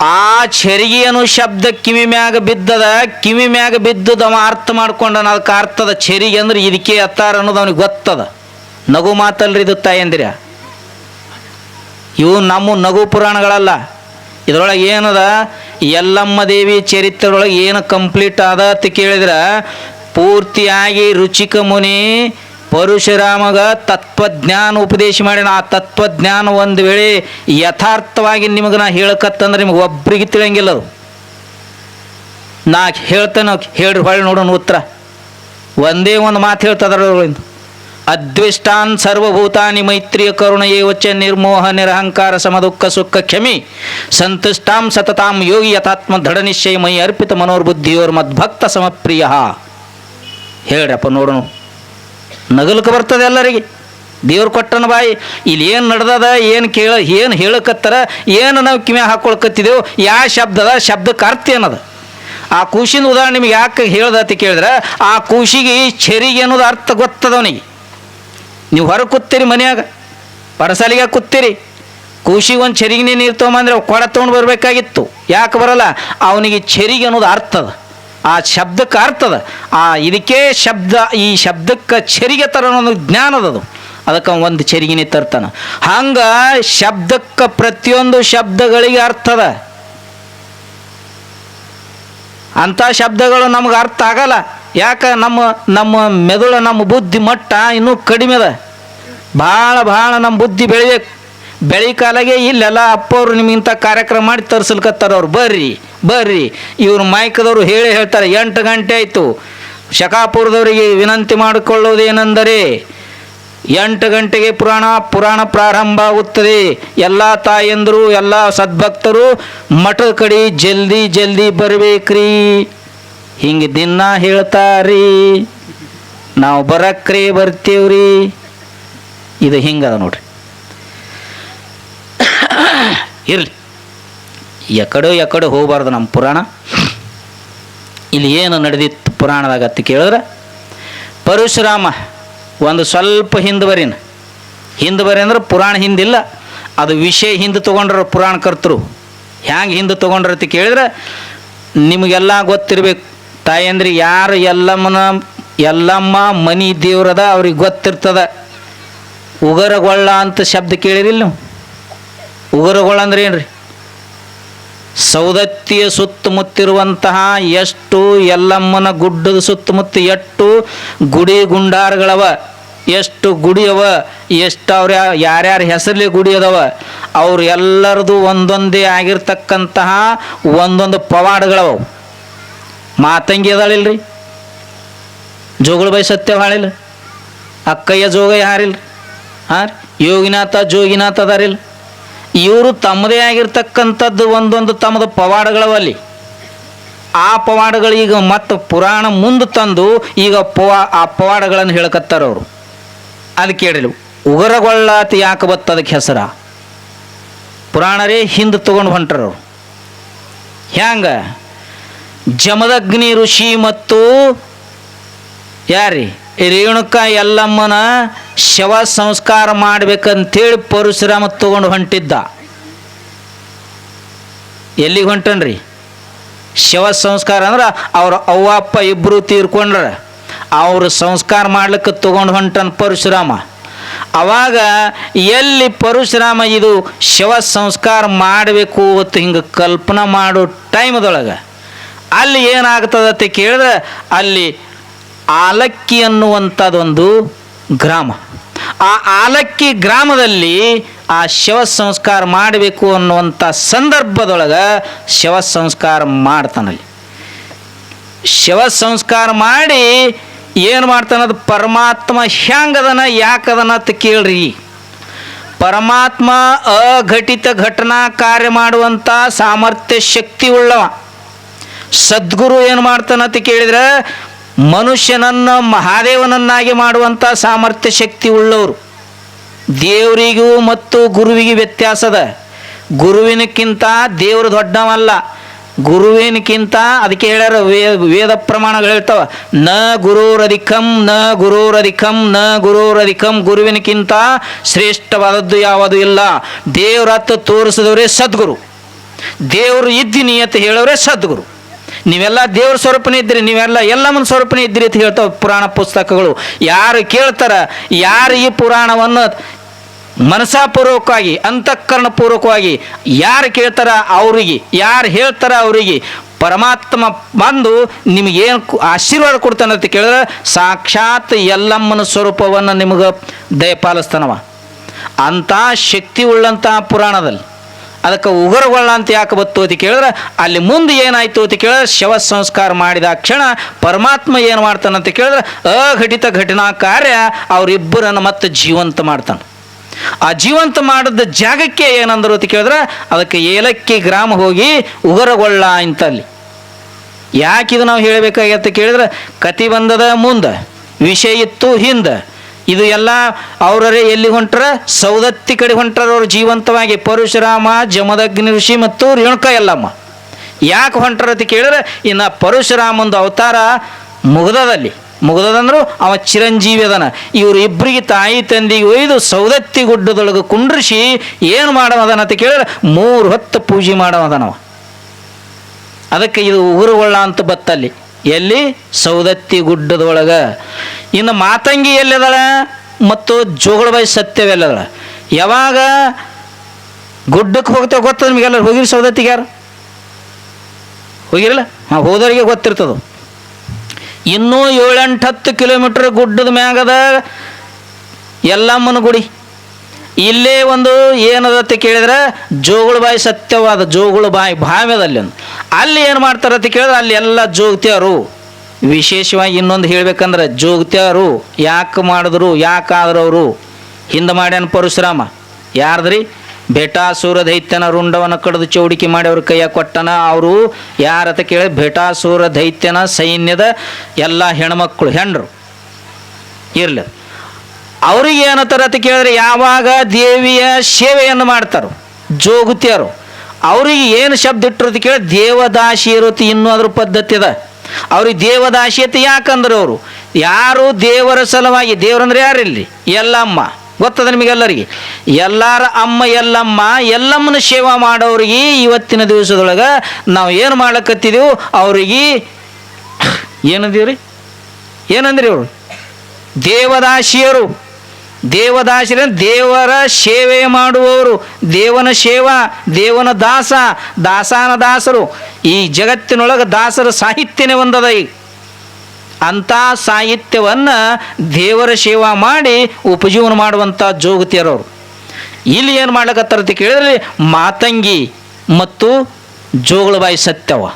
ಆ ಚರಿಗೆ ಅನ್ನೋ ಶಬ್ದ ಕಿವಿ ಮ್ಯಾಗ ಬಿದ್ದದ, ಕಿವಿ ಮ್ಯಾಗ ಬಿದ್ದದ ಅವ ಅರ್ಥ ಮಾಡ್ಕೊಂಡನ ಅದಕ್ಕೆ ಅರ್ಥದ ಚರಿಗೆ ಅಂದ್ರೆ ಇದಕ್ಕೆ ಅತ್ತಾರ ಅನ್ನೋದು ಅವನಿಗೆ ಗೊತ್ತದ. ನಗು ಮಾತಲ್ರಿ ಇದು ತಾಯಂದಿರ. ಇವು ನಮ್ಮ ನಗು ಪುರಾಣಗಳಲ್ಲ. ಇದರೊಳಗೆ ಏನದ? ಯಲ್ಲಮ್ಮ ದೇವಿ ಚರಿತ್ರೆಯೊಳಗೆ ಏನು ಕಂಪ್ಲೀಟ್ ಅದ ಅಂತ ಕೇಳಿದ್ರೆ? ಪೂರ್ತಿಯಾಗಿ ರುಚಿಕ ಮುನಿ ಪರಶುರಾಮಗ ತತ್ವಜ್ಞಾನ ಉಪದೇಶ ಮಾಡಿನ ಆ ತತ್ವಜ್ಞಾನ ಒಂದು ವೇಳೆ ಯಥಾರ್ಥವಾಗಿ ನಿಮಗೆ ನಾ ಹೇಳಕತ್ತಂದ್ರೆ ನಿಮಗೆ ಒಬ್ರಿಗೆ ತಿಳಿಯಂಗಿಲ್ಲ ಅದು. ನಾ ಹೇಳ್ತೇನೆ ಹೇಳ್ರಿ ಹೊಳ್ಳಿ ನೋಡೋಣ ಉತ್ತರ. ಒಂದೇ ಒಂದು ಮಾತು ಹೇಳ್ತದ್ರಿಂದ. ಅದ್ವಿಷ್ಟಾನ್ ಸರ್ವಭೂತಾನಿ ಮೈತ್ರಿಯ ಕರುಣ ಏವಚ ನಿರ್ಮೋಹ ನಿರಹಂಕಾರ ಸಮದುಃಖ ಸುಖ ಕ್ಷಮಿ. ಸಂತುಷ್ಟಾಂ ಸತತಾಂ ಯೋಗಿ ಯಥಾತ್ಮ ದೃಢ ನಿಶ್ಚಯ ಮೈ ಅರ್ಪಿತ ಮನೋರ್ಬುದ್ಧಿಯೋರ್ ಮದ್ಭಕ್ತ ಸಮಪ್ರಿಯ. ಹೇಳ್ರಪ್ಪ ನೋಡೋಣ. ನಗಲಕ್ಕೆ ಬರ್ತದೆ ಎಲ್ಲರಿಗೆ. ದೇವ್ರು ಕೊಟ್ಟನ ಬಾಯಿ, ಇಲ್ಲಿ ಏನು ನಡ್ದದ, ಏನು ಕೇಳ, ಏನು ಹೇಳಕತ್ತಾರ, ಏನು ನಾವು ಕಿಮೆ ಹಾಕೊಳ್ಕತ್ತಿದ್ದೆವು ಯಾವ ಶಬ್ದದ ಶಬ್ದಕ್ಕೆ ಅರ್ಥ ಏನದ ಆ ಕೂಸಿನ ಉದಾಹರಣೆ ನಿಮಗೆ ಯಾಕೆ ಹೇಳ್ದತಿ ಕೇಳಿದ್ರೆ, ಆ ಕೂಸಿಗೆ ಛರಿಗೆ ಅನ್ನೋದು ಅರ್ಥ ಗೊತ್ತದವನಿಗೆ ನೀವು ಹೊರಗೆ ಕೂತ್ತೀರಿ ಮನೆಯಾಗ, ಪರಸಾಲಿಗೆ ಕೂತ್ತೀರಿ ಕೂಸಿಗೆ ಒಂದು ಚೆರಿಗೆ ನೀರು ತೊಗೊಂಬಂದ್ರೆ ಕೊಡ ತೊಗೊಂಡು ಬರಬೇಕಾಗಿತ್ತು. ಯಾಕೆ ಬರಲ್ಲ? ಅವನಿಗೆ ಚೆರಿಗೆ ಅನ್ನೋದು ಅರ್ಥದ ಆ ಶಬ್ದಕ್ಕೆ ಅರ್ಥದ ಆ ಇದಕ್ಕೆ ಶಬ್ದ, ಈ ಶಬ್ದಕ್ಕೆ ಚೆರಿಗೆ ತರ ಅನ್ನೋದು ಜ್ಞಾನದದು ಅದಕ್ಕೆ ಒಂದು ಚೆರಿಗಿನಿ ತರ್ತಾನೆ. ಹಂಗ ಶಬ್ದಕ್ಕೆ ಪ್ರತಿಯೊಂದು ಶಬ್ದಗಳಿಗೆ ಅರ್ಥದ ಅಂಥ ಶಬ್ದಗಳು ನಮ್ಗೆ ಅರ್ಥ ಆಗಲ್ಲ. ಯಾಕೆ ನಮ್ಮ ನಮ್ಮ ಮೆದುಳು, ನಮ್ಮ ಬುದ್ಧಿ ಮಟ್ಟ ಇನ್ನೂ ಕಡಿಮೆ ಅದ. ಭಾಳ ಭಾಳ ನಮ್ಮ ಬುದ್ಧಿ ಬೆಳಿಬೇಕು. ಬೆಳಿ ಕಾಲಾಗೆ ಇಲ್ಲೆಲ್ಲ ಅಪ್ಪವ್ರು ನಿಮಗಿಂತ ಕಾರ್ಯಕ್ರಮ ಮಾಡಿ ತರ್ಸಲ್ಕತ್ತಾರ ಅವ್ರು. ಬರ್ರಿ ಬರ್ರಿ. ಇವ್ರು ಮೈಕದವರು ಹೇಳಿ ಹೇಳ್ತಾರೆ, ಎಂಟು ಗಂಟೆ ಆಯಿತು. ಶಕಾಪುರದವರಿಗೆ ವಿನಂತಿ ಮಾಡಿಕೊಳ್ಳುವುದೇನೆಂದರೆ ಎಂಟು ಗಂಟೆಗೆ ಪುರಾಣ ಪುರಾಣ ಪ್ರಾರಂಭ ಆಗುತ್ತದೆ. ಎಲ್ಲ ತಾಯಂದರು, ಎಲ್ಲ ಸದ್ಭಕ್ತರು ಮಠದ ಕಡೆ ಜಲ್ದಿ ಜಲ್ದಿ ಬರ್ಬೇಕ್ರಿ. ಹಿಂಗೆ ದಿನ ಹೇಳ್ತಾರಿ, ನಾವು ಬರಕ್ರಿ, ಬರ್ತೀವ್ರಿ. ಇದು ಹಿಂಗದ ನೋಡ್ರಿ. ಇರಲಿ. ಎಕಡೆ ಎಕಡೆ ಹೋಗಬಾರ್ದು ನಮ್ಮ ಪುರಾಣ. ಇಲ್ಲಿ ಏನು ನಡೆದಿತ್ತು ಪುರಾಣದಾಗ ಅತ್ತಿ ಕೇಳಿದ್ರೆ, ಪರಶುರಾಮ ಒಂದು ಸ್ವಲ್ಪ ಹಿಂದೆ ಬರೀನ ಹಿಂದೆ ಬರೀ ಅಂದ್ರೆ ಪುರಾಣ ಹಿಂದಿಲ್ಲ, ಅದು ವಿಷಯ ಹಿಂದೆ ತೊಗೊಂಡ್ರ ಪುರಾಣಕರ್ತರು. ಹ್ಯಾಂಗೆ ಹಿಂದೆ ತೊಗೊಂಡ್ರ ಅಂತ ಕೇಳಿದ್ರೆ, ನಿಮಗೆಲ್ಲ ಗೊತ್ತಿರ್ಬೇಕು. ತಾಯಂದ್ರಿ, ಯಾರು ಎಲ್ಲಮ್ಮನ, ಎಲ್ಲಮ್ಮ ಮನಿ ದೇವ್ರದ ಅವ್ರಿಗೆ ಗೊತ್ತಿರ್ತದ? ಉಗರಗೊಳ್ಳ ಅಂತ ಶಬ್ದ ಕೇಳಿರಿಲ್ಲ ನೀವು? ಉಗರಗೊಳ್ಳ ಅಂದ್ರೆ ಏನ್ರಿ? ಸೌದತ್ತಿಯ ಸುತ್ತಮುತ್ತಿರುವಂತಹ ಎಷ್ಟು ಎಲ್ಲಮ್ಮನ ಗುಡ್ಡದ ಸುತ್ತಮುತ್ತ ಎಷ್ಟು ಗುಡಿ ಗುಂಡಾರಗಳವ, ಎಷ್ಟು ಗುಡಿ ಅವ, ಎಷ್ಟು ಅವ್ರ ಯಾರ್ಯಾರ ಹೆಸರಲ್ಲಿ ಗುಡಿ ಅದಾವ ಅವ್ರು ಎಲ್ಲರದು ಒಂದೊಂದೇ ಆಗಿರ್ತಕ್ಕಂತಹ ಒಂದೊಂದು ಪವಾಡಗಳವ. ಮಾತಂಗಿ ಅದಾಳಿಲ್ರಿ. ಜೋಗಳ ಬೈ ಸತ್ಯ ಹಾಳಿಲ್ಲ. ಅಕ್ಕಯ್ಯ ಜೋಗ ಹಾರಿಲ್ರಿ ಹಾಂ ಯೋಗಿನಾಥ, ಜೋಗಿನಾಥ ಅದಾರಿಲ್ಲ. ಇವರು ತಮ್ಮದೇ ಆಗಿರ್ತಕ್ಕಂಥದ್ದು ಒಂದೊಂದು ತಮ್ಮದು ಪವಾಡಗಳವಲ್ಲಿ ಆ ಪವಾಡಗಳು ಈಗ ಮತ್ತೆ ಪುರಾಣ ಮುಂದೆ ತಂದು ಈಗ ಪವಾ, ಆ ಪವಾಡಗಳನ್ನು ಹೇಳಕತ್ತಾರ ಅವರು. ಅದು ಕೇಳಿಲ್ಲ ಉಗರಗೊಳ್ಳಾತ ಯಾಕೆ ಬತ್ತ ಅದಕ್ಕೆ ಹೆಸರ? ಪುರಾಣರೇ ಹಿಂದೆ ತಗೊಂಡು ಹೊಂಟ್ರ ಅವರು ಹ್ಯಾಂಗ? ಜಮದಗ್ನಿ ಋಷಿ ಮತ್ತು ಯಾರಿ? ರೇಣುಕ ಎಲ್ಲಮ್ಮನ ಶವ ಸಂಸ್ಕಾರ ಮಾಡ್ಬೇಕಂತೇಳಿ ಪರಶುರಾಮ ತಗೊಂಡು ಹೊಂಟಿದ್ದ. ಎಲ್ಲಿಗೆ ಹೊಂಟನ್ರಿ? ಶವ ಸಂಸ್ಕಾರ ಅಂದ್ರೆ ಅವ್ರ ಅವ್ವ, ಅಪ್ಪ ಇಬ್ಬರು ತೀರ್ಕೊಂಡ್ರ. ಅವ್ರ ಸಂಸ್ಕಾರ ಮಾಡ್ಲಿಕ್ಕೆ ತಗೊಂಡು ಹೊಂಟನ್ ಪರಶುರಾಮ. ಅವಾಗ ಎಲ್ಲಿ ಪರಶುರಾಮ ಇದು ಶವ ಸಂಸ್ಕಾರ ಮಾಡಬೇಕು ಅಂತ ಹಿಂಗೆ ಕಲ್ಪನಾ ಮಾಡೋ ಟೈಮದೊಳಗೆ ಅಲ್ಲಿ ಏನಾಗ್ತದೆ ಅಂತ ಕೇಳಿದ್ರೆ ಅಲ್ಲಿ ಆಲಕ್ಕಿ ಅನ್ನುವಂಥದ್ದೊಂದು ಗ್ರಾಮ. ಆ ಆಲಕ್ಕಿ ಗ್ರಾಮದಲ್ಲಿ ಆ ಶವ ಸಂಸ್ಕಾರ ಮಾಡಬೇಕು ಅನ್ನುವಂಥ ಸಂದರ್ಭದೊಳಗೆ ಶವ ಸಂಸ್ಕಾರ ಮಾಡ್ತಾನಲ್ಲಿ ಶವ ಸಂಸ್ಕಾರ ಮಾಡಿ ಏನು ಮಾಡ್ತಾನದು ಪರಮಾತ್ಮ ಹ್ಯಾಂಗದನ ಯಾಕದನ ಅಂತ ಕೇಳ್ರಿ. ಪರಮಾತ್ಮ ಅಘಟಿತ ಘಟನಾ ಕಾರ್ಯ ಮಾಡುವಂಥ ಸಾಮರ್ಥ್ಯ ಶಕ್ತಿ ಉಳ್ಳವ. ಸದ್ಗುರು ಏನು ಮಾಡ್ತಾನಂತ ಕೇಳಿದ್ರೆ, ಮನುಷ್ಯನನ್ನು ಮಹಾದೇವನನ್ನಾಗಿ ಮಾಡುವಂಥ ಸಾಮರ್ಥ್ಯ ಶಕ್ತಿ ಉಳ್ಳವರು. ದೇವರಿಗೂ ಮತ್ತು ಗುರುವಿಗೆ ವ್ಯತ್ಯಾಸದ ಗುರುವಿನಕ್ಕಿಂತ ದೇವರು ದೊಡ್ಡವಲ್ಲ. ಗುರುವಿನಕ್ಕಿಂತ ಅದಕ್ಕೆ ಹೇಳ್ಯಾರ ವೇದ ವೇದ ಪ್ರಮಾಣಗಳು ಹೇಳ್ತಾವ. ನ ಗುರುರಧಿಕಂ ನ ಗುರುರಧಿಕಂ ನ ಗುರುರಧಿಕಂ ಗುರುವಿನಕ್ಕಿಂತ ಶ್ರೇಷ್ಠವಾದದ್ದು ಯಾವುದು ಇಲ್ಲ. ದೇವರ ತೋರಿಸಿದವರೇ ಸದ್ಗುರು. ದೇವರು ಇದ್ದೀನಿ ಅಂತ ಹೇಳೋರೇ ಸದ್ಗುರು. ನೀವೆಲ್ಲ ದೇವ್ರ ಸ್ವರೂಪನೇ ಇದ್ದೀರಿ, ನೀವೆಲ್ಲ ಎಲ್ಲಮ್ಮನ ಸ್ವರೂಪನೇ ಇದ್ದೀರಿ ಅಂತ ಹೇಳ್ತಾವೆ ಪುರಾಣ ಪುಸ್ತಕಗಳು. ಯಾರು ಕೇಳ್ತಾರ, ಯಾರು ಈ ಪುರಾಣವನ್ನು ಮನಸಾಪೂರ್ವಕವಾಗಿ ಅಂತಃಕರಣಪೂರ್ವಕವಾಗಿ ಯಾರು ಕೇಳ್ತಾರ ಅವರಿಗೆ, ಯಾರು ಹೇಳ್ತಾರ ಅವರಿಗೆ, ಪರಮಾತ್ಮ ಬಂದು ನಿಮಗೇನು ಆಶೀರ್ವಾದ ಕೊಡ್ತಾನೆ ಅಂತ ಕೇಳಿದ್ರೆ ಸಾಕ್ಷಾತ್ ಎಲ್ಲಮ್ಮನ ಸ್ವರೂಪವನ್ನು ನಿಮಗೆ ದಯಪಾಲಿಸ್ತಾನವ. ಅಂಥ ಶಕ್ತಿ ಉಳ್ಳಂತಹ ಪುರಾಣದಲ್ಲಿ. ಅದಕ್ಕೆ ಉಗ್ರಗೊಳ್ಳ ಅಂತ ಯಾಕೆ ಬತ್ತು ಅಂತ ಕೇಳಿದ್ರೆ, ಅಲ್ಲಿ ಮುಂದೆ ಏನಾಯ್ತು ಅಂತ ಕೇಳಿದ್ರೆ, ಶವ ಸಂಸ್ಕಾರ ಮಾಡಿದ ಕ್ಷಣ ಪರಮಾತ್ಮ ಏನು ಮಾಡ್ತಾನಂತ ಕೇಳಿದ್ರೆ, ಅಘಟಿತ ಘಟನಾ ಕಾರ್ಯ ಅವರಿಬ್ಬರನ್ನು ಮತ್ತೆ ಜೀವಂತ ಮಾಡ್ತಾನೆ. ಆ ಜೀವಂತ ಮಾಡಿದ ಜಾಗಕ್ಕೆ ಏನಂದ್ರು ಅಂತ ಕೇಳಿದ್ರೆ, ಅದಕ್ಕೆ ಏಲಕ್ಕಿ ಗ್ರಾಮ ಹೋಗಿ ಉಗರಗೊಳ್ಳ ಅಂತಲ್ಲಿ ಯಾಕೆ ಇದು ನಾವು ಹೇಳಬೇಕಾಗತ್ತೆ ಕೇಳಿದ್ರೆ, ಕತಿ ಬಂದದ ಮುಂದೆ, ವಿಷಯ ಇತ್ತು ಹಿಂದೆ ಇದು ಎಲ್ಲ ಅವರೇ ಎಲ್ಲಿ ಹೊಂಟ್ರ? ಸೌದತ್ತಿ ಕಡೆ ಹೊಂಟ್ರ ಅವರು ಜೀವಂತವಾಗಿ. ಪರಶುರಾಮ, ಜಮದಗ್ನಿ ಋಷಿ ಮತ್ತು ರೇಣುಕ ಎಲ್ಲಮ್ಮ ಯಾಕೆ ಹೊಂಟ್ರ ಅಂತ ಕೇಳಿದ್ರೆ, ಇನ್ನು ಪರಶುರಾಮಂದು ಅವತಾರ ಮುಗ್ದದಲ್ಲಿ. ಮುಗ್ದದಂದ್ರು ಅವ ಚಿರಂಜೀವಿ ಅದನ. ಇವ್ರು ಇಬ್ಬರಿಗೆ ತಾಯಿ ತಂದಿಗೆ ಒಯ್ದು ಸೌದತ್ತಿ ಗುಡ್ಡದೊಳಗೆ ಕುಂಡ್ರಿಸಿ ಏನು ಮಾಡೋದನ ಅಂತ ಕೇಳಿದ್ರೆ, ಮೂರು ಹೊತ್ತು ಪೂಜೆ ಮಾಡೋದನವ ಅದಕ್ಕೆ ಇದು ಉಗುರುಗೊಳ್ಳ ಅಂತ ಬತ್ತಲ್ಲಿ. ಎಲ್ಲಿ? ಸೌದತ್ತಿ ಗುಡ್ಡದೊಳಗೆ. ಇನ್ನು ಮಾತಂಗಿ ಎಲ್ಲಿದಾಳ? ಮತ್ತು ಜೋಗಳಬಾಯಿ ಸತ್ಯವೆಲ್ಲದಳ ಯಾವಾಗ ಗುಡ್ಡಕ್ಕೆ ಹೋಗ್ತೇವೆ ಗೊತ್ತ ನಿಮಗೆಲ್ಲ ಹೋಗಿರಿ ಸೌದತ್ತಿಗೆ ಯಾರು? ಹೋಗಿರಲ್ಲ? ಹಾಂ, ಹೋದವರಿಗೆ ಗೊತ್ತಿರ್ತದ. ಇನ್ನೂ ಏಳೆಂಟು ಹತ್ತು ಕಿಲೋಮೀಟ್ರ್ ಗುಡ್ಡದ ಮ್ಯಾಗದ ಎಲ್ಲಮ್ಮನ ಗುಡಿ. ಇಲ್ಲೇ ಒಂದು ಏನದತ್ತೆ ಕೇಳಿದ್ರೆ ಜೋಗುಳು ಬಾಯಿ ಸತ್ಯವಾದ ಜೋಗುಳು ಬಾಯಿ ಭಾವ್ಯದಲ್ಲಿ ಅಲ್ಲಿ ಏನು ಮಾಡ್ತಾರೆ ಅಂತ ಕೇಳಿದ್ರೆ ಅಲ್ಲಿ ಎಲ್ಲ ಜೋಗ್ತಿಯರು. ವಿಶೇಷವಾಗಿ ಇನ್ನೊಂದು ಹೇಳ್ಬೇಕಂದ್ರೆ ಜೋಗ್ತಿಯರು. ಯಾಕೆ ಮಾಡಿದ್ರು ಯಾಕಾದ್ರು ಅವರು? ಹಿಂದೆ ಮಾಡ್ಯಾನ ಪರಶುರಾಮ. ಯಾರ್ದ್ರಿ? ಭೇಟಾಸುರ ದೈತ್ಯನ ರುಂಡವನ್ನ ಕಡಿದು ಚೌಡಿಕೆ ಮಾಡಿ ಅವ್ರ ಕೈಯ ಕೊಟ್ಟನ ಅವರು. ಯಾರತ ಕೇಳಿ ಭೇಟಾಸುರ ದೈತ್ಯನ ಸೈನ್ಯದ ಎಲ್ಲ ಹೆಣ್ಮಕ್ಳು ಹೆಣ್ರು ಇರಲಿ. ಅವ್ರಿಗೆ ಏನತ್ತಾರ ಅಂತ ಕೇಳಿದ್ರೆ ಯಾವಾಗ ದೇವಿಯ ಸೇವೆಯನ್ನು ಮಾಡ್ತಾರೋ, ಜೋಗುತಿಯರು, ಅವರಿಗೆ ಏನು ಶಬ್ದ ಇಟ್ಟರು ಅಂತ ಕೇಳಿ ದೇವದಾಸಿ ಇರುತ್ತೆ, ಇನ್ನೂ ಅದ್ರ ಪದ್ಧತಿ ಅದ. ಅವ್ರಿಗೆ ದೇವದಾಸಿಯತೆ ಯಾಕಂದ್ರೆ ಅವರು? ಯಾರು ದೇವರ ಸಲುವಾಗಿ, ದೇವರಂದ್ರೆ ಯಾರಿಲ್ಲಿ ಎಲ್ಲಮ್ಮ. ಗೊತ್ತದ ನಿಮಗೆಲ್ಲರಿಗೆ? ಎಲ್ಲರ ಅಮ್ಮ, ಎಲ್ಲಮ್ಮ, ಎಲ್ಲಮ್ಮನ ಸೇವಾ ಮಾಡೋರಿಗೆ ಇವತ್ತಿನ ದಿವಸದೊಳಗೆ ನಾವು ಏನು ಮಾಡಕತ್ತಿದೆವು ಅವ್ರಿಗೆ ಏನಂದೀವ್ರಿ ಏನಂದ್ರಿ ಅವರು? ದೇವದಾಸಿಯರು. ದೇವದಾಸಿರ ದೇವರ ಸೇವೆ ಮಾಡುವವರು. ದೇವನ ಸೇವಾ, ದೇವನ ದಾಸ, ದಾಸಾನ ದಾಸರು. ಈ ಜಗತ್ತಿನೊಳಗೆ ದಾಸರ ಸಾಹಿತ್ಯನೇ ಒಂದದ ಈಗ ಅಂಥ ಸಾಹಿತ್ಯವನ್ನು ದೇವರ ಸೇವಾ ಮಾಡಿ ಉಪಜೀವನ ಮಾಡುವಂಥ ಜೋಗತಿಯರವರು. ಇಲ್ಲಿ ಏನು ಮಾಡ್ಲಕತ್ತಾರ ಅಂತ ಕೇಳಿದ್ರೆ ಮಾತಂಗಿ ಮತ್ತು ಜೋಗಳಬಾಯಿ ಸತ್ಯವ.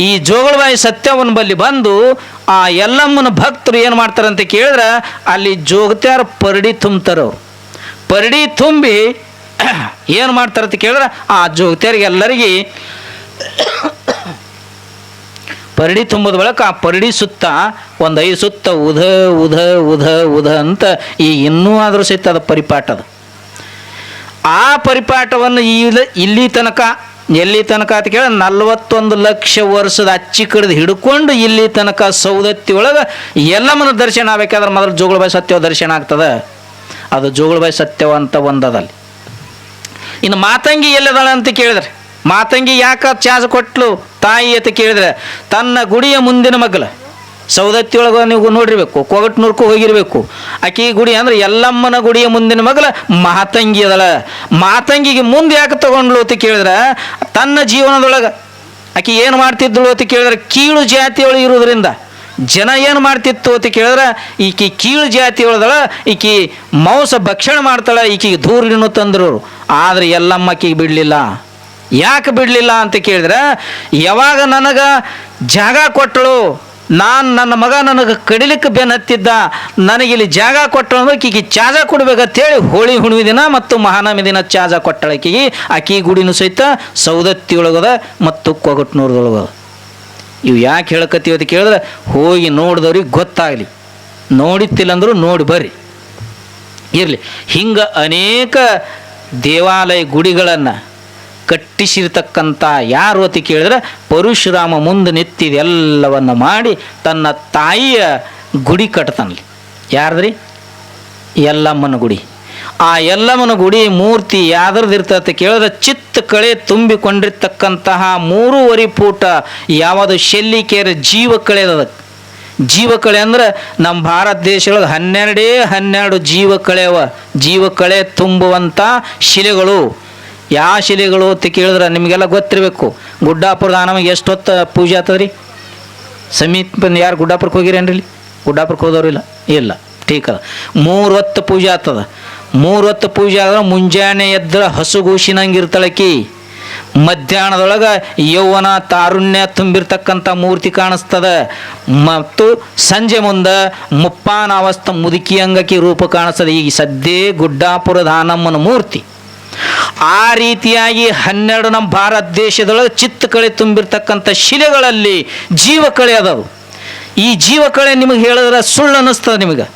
ಈ ಜೋಗಳಬಾಯಿ ಸತ್ಯವನ್ನು ಬಲ್ಲಿ ಬಂದು ಆ ಎಲ್ಲಮ್ಮನ ಭಕ್ತರು ಏನು ಮಾಡ್ತಾರಂತ ಕೇಳಿದ್ರೆ ಅಲ್ಲಿ ಜೋಗತ್ಯಾರ ಪರಡಿ ತುಂಬ್ತಾರೆ ಪರಡಿ ತುಂಬಿ ಏನು ಮಾಡ್ತಾರಂತ ಕೇಳಿದ್ರೆ ಆ ಜೋಗತ್ಯಾರಿಗೆ ಎಲ್ಲರಿಗೆ ಪರಡಿ ತುಂಬಿದ ಬಳಿಕ ಆ ಪರಡಿ ಸುತ್ತ ಒಂದು ಐದು ಸುತ್ತ ಉಧ ಉಧ ಉಧ ಉಧ ಅಂತ ಈ ಇನ್ನೂ ಆದರೂ ಸಹಿತ ಅದು ಪರಿಪಾಠ ಅದು. ಆ ಪರಿಪಾಠವನ್ನು ಇಲ್ಲಿ ತನಕ ಎಲ್ಲಿ ತನಕ ಅಂತ ಕೇಳಿ ನಲ್ವತ್ತೊಂದು ಲಕ್ಷ ವರ್ಷದ ಅಚ್ಚಿ ಕಡಿದು ಹಿಡ್ಕೊಂಡು ಇಲ್ಲಿ ತನಕ ಸೌದತ್ತಿ ಒಳಗೆ ಎಲ್ಲಮ್ಮನ ದರ್ಶನ ಆಗ್ಬೇಕಾದ್ರೆ ಮೊದಲು ಜೋಗುಳಬಾಯಿ ಸತ್ಯವ ದರ್ಶನ ಆಗ್ತದೆ? ಅದು ಜೋಗುಳಬಾಯಿ ಸತ್ಯವ ಅಂತ ಒಂದದಲ್ಲಿ. ಇನ್ನು ಮಾತಂಗಿ ಎಲ್ಲದಾಳೆ ಅಂತ ಕೇಳಿದ್ರೆ, ಮಾತಂಗಿ ಯಾಕ ಚಾಸ ಕೊಟ್ಲು ತಾಯಿ ಅಂತ ಕೇಳಿದ್ರೆ, ತನ್ನ ಗುಡಿಯ ಮುಂದಿನ ಮಗ್ಲ. ಸೌದತ್ತಿ ಒಳಗೆ ನೀವು ನೋಡಿರಬೇಕು ಕೊಗಟ್ನೂರ್ಕು ಹೋಗಿರ್ಬೇಕು. ಆಕಿ ಗುಡಿ ಅಂದ್ರೆ ಎಲ್ಲಮ್ಮನ ಗುಡಿಯ ಮುಂದಿನ ಮಗಲ ಮಾತಂಗಿ ಅದಳ. ಮಾತಂಗಿಗೆ ಮುಂದೆ ಯಾಕೆ ತಗೊಂಡ್ಲು ಅಂತ ಕೇಳಿದ್ರೆ, ತನ್ನ ಜೀವನದೊಳಗೆ. ಆಕೆ ಏನು ಮಾಡ್ತಿದ್ಳು ಅಂತ ಕೇಳಿದ್ರೆ, ಕೀಳು ಜಾತಿಯೊಳಗೆ ಇರೋದ್ರಿಂದ. ಜನ ಏನು ಮಾಡ್ತಿತ್ತು ಅಂತ ಕೇಳಿದ್ರೆ, ಈಕಿ ಕೀಳು ಜಾತಿ ಈಕೆ ಈಕಿ ಮಾಂಸ ಭಕ್ಷಣ ಮಾಡ್ತಾಳೆ, ಈಕಿಗೆ ದೂರಿನೂ ತಂದ್ರು ಆದರೆ ಎಲ್ಲಮ್ಮ ಆಕಿಗೆ ಬಿಡಲಿಲ್ಲ. ಯಾಕೆ ಬಿಡಲಿಲ್ಲ ಅಂತ ಕೇಳಿದ್ರೆ, ಯಾವಾಗ ನನಗೆ ಜಾಗ ಕೊಟ್ಟಳು ನಾನು ನನ್ನ ಮಗ ನನಗೆ ಕಡಿಲಿಕ್ಕೆ ಬೆನ್ನು ಹತ್ತಿದ್ದ ನನಗಿಲ್ಲಿ ಜಾಗ ಕೊಟ್ಟಳು ಅಂದ್ರೆ ಆಕಿಗೆ ಚಾಜ ಕೊಡ್ಬೇಕಂತೇಳಿ ಹೋಳಿ ಹುಣ್ಣಿಮೆ ದಿನ ಮತ್ತು ಮಹಾನವಮಿ ದಿನ ಚಾಜ ಕೊಟ್ಟಳು ಆಕಿಗೆ ಆಕಿ ಗುಡಿನೂ ಸಹಿತ ಸೌದತ್ತಿಯೊಳಗದ ಮತ್ತು ಕೊಗಟ್ನೂರದೊಳಗದ ಇವು ಯಾಕೆ ಹೇಳಕತ್ತೀವಿ ಅಂತ ಕೇಳಿದ್ರೆ, ಹೋಗಿ ನೋಡಿದವ್ರಿಗೆ ಗೊತ್ತಾಗಲಿ. ನೋಡಿತ್ತಿಲ್ಲ ಅಂದರೂ ನೋಡಿ ಬರ್ರಿ. ಇರಲಿ. ಹಿಂಗೆ ಅನೇಕ ದೇವಾಲಯ ಗುಡಿಗಳನ್ನು ಕಟ್ಟಿಸಿರ್ತಕ್ಕಂಥ ಯಾರು ಅತಿ ಕೇಳಿದ್ರೆ ಪರಶುರಾಮ ಮುಂದೆ ನಿತ್ತಿದೆಲ್ಲವನ್ನು ಮಾಡಿ ತನ್ನ ತಾಯಿಯ ಗುಡಿ ಕಟ್ತಾನಲ್ಲಿ ಯಾರ್ದ್ರಿ? ಎಲ್ಲಮ್ಮನ ಗುಡಿ. ಆ ಎಲ್ಲಮ್ಮನ ಗುಡಿ ಮೂರ್ತಿ ಯಾವ್ದ್ರದ್ದು ಇರ್ತದೆ ಕೇಳಿದ್ರೆ ಚಿತ್ತ ಕಳೆ ತುಂಬಿಕೊಂಡಿರ್ತಕ್ಕಂತಹ ಮೂರುವರೆ ಪೂಟ ಯಾವುದು ಶೆಲ್ಲಿಕೆರೆ ಜೀವ ಕಳೆದ ಜೀವ ಕಳೆ ಅಂದ್ರೆ ನಮ್ಮ ಭಾರತ ದೇಶದೊಳಗೆ ಹನ್ನೆರಡೇ ಹನ್ನೆರಡು ಜೀವ ಕಳೆವ ಜೀವ ಕಳೆ ತುಂಬುವಂಥ ಶಿಲೆಗಳು. ಯಾವ ಶಿಲೆಗಳು ಅಂತ ಕೇಳಿದ್ರೆ ನಿಮಗೆಲ್ಲ ಗೊತ್ತಿರಬೇಕು. ಗುಡ್ಡಾಪುರದ ಆನಮಗೆ ಎಷ್ಟು ಹೊತ್ತು ಪೂಜೆ ಆಗ್ತದ್ರಿ? ಸಮೀಪ ಯಾರು ಗುಡ್ಡಾಪುರಕ್ಕೆ ಹೋಗಿರೇನ್ರಿ ಇಲ್ಲಿ? ಗುಡ್ಡಾಪುರಕ್ಕೆ ಹೋದವ್ರು ಇಲ್ಲ? ಇಲ್ಲ. ಠೀಕ ಮೂರು ಹೊತ್ತು ಪೂಜೆ ಆಗ್ತದ. ಮೂರು ಹೊತ್ತು ಪೂಜೆ ಆದ್ರೆ ಮುಂಜಾನೆ ಎದ್ರ ಹಸುಗೂಸಿನಂಗೆ ಇರ್ತಾಳಕಿ. ಮಧ್ಯಾಹ್ನದೊಳಗೆ ಯೌವನ ತಾರುಣ್ಯ ತುಂಬಿರ್ತಕ್ಕಂಥ ಮೂರ್ತಿ ಕಾಣಿಸ್ತದ. ಮತ್ತು ಸಂಜೆ ಮುಂದೆ ಮುಪ್ಪಾನಾವಸ್ಥ ಮುದುಕಿ ಅಂಗಕ್ಕೆ ರೂಪ ಕಾಣಿಸ್ತದೆ. ಈಗ ಸದ್ಯ ಗುಡ್ಡಾಪುರದ ಆನಮ್ಮನ ಮೂರ್ತಿ. ಆ ರೀತಿಯಾಗಿ ಹನ್ನೆರಡು ನಮ್ಮ ಭಾರತ ದೇಶದೊಳಗೆ ಚಿತ್ತ ಕಳೆ ತುಂಬಿರ್ತಕ್ಕಂಥ ಶಿಲೆಗಳಲ್ಲಿ ಜೀವಕಳೆ ಅದವು. ಈ ಜೀವಕಳೆ ನಿಮಗೆ ಹೇಳಿದ್ರೆ ಸುಳ್ಳು ಅನ್ನಿಸ್ತದೆ ನಿಮಗೆ.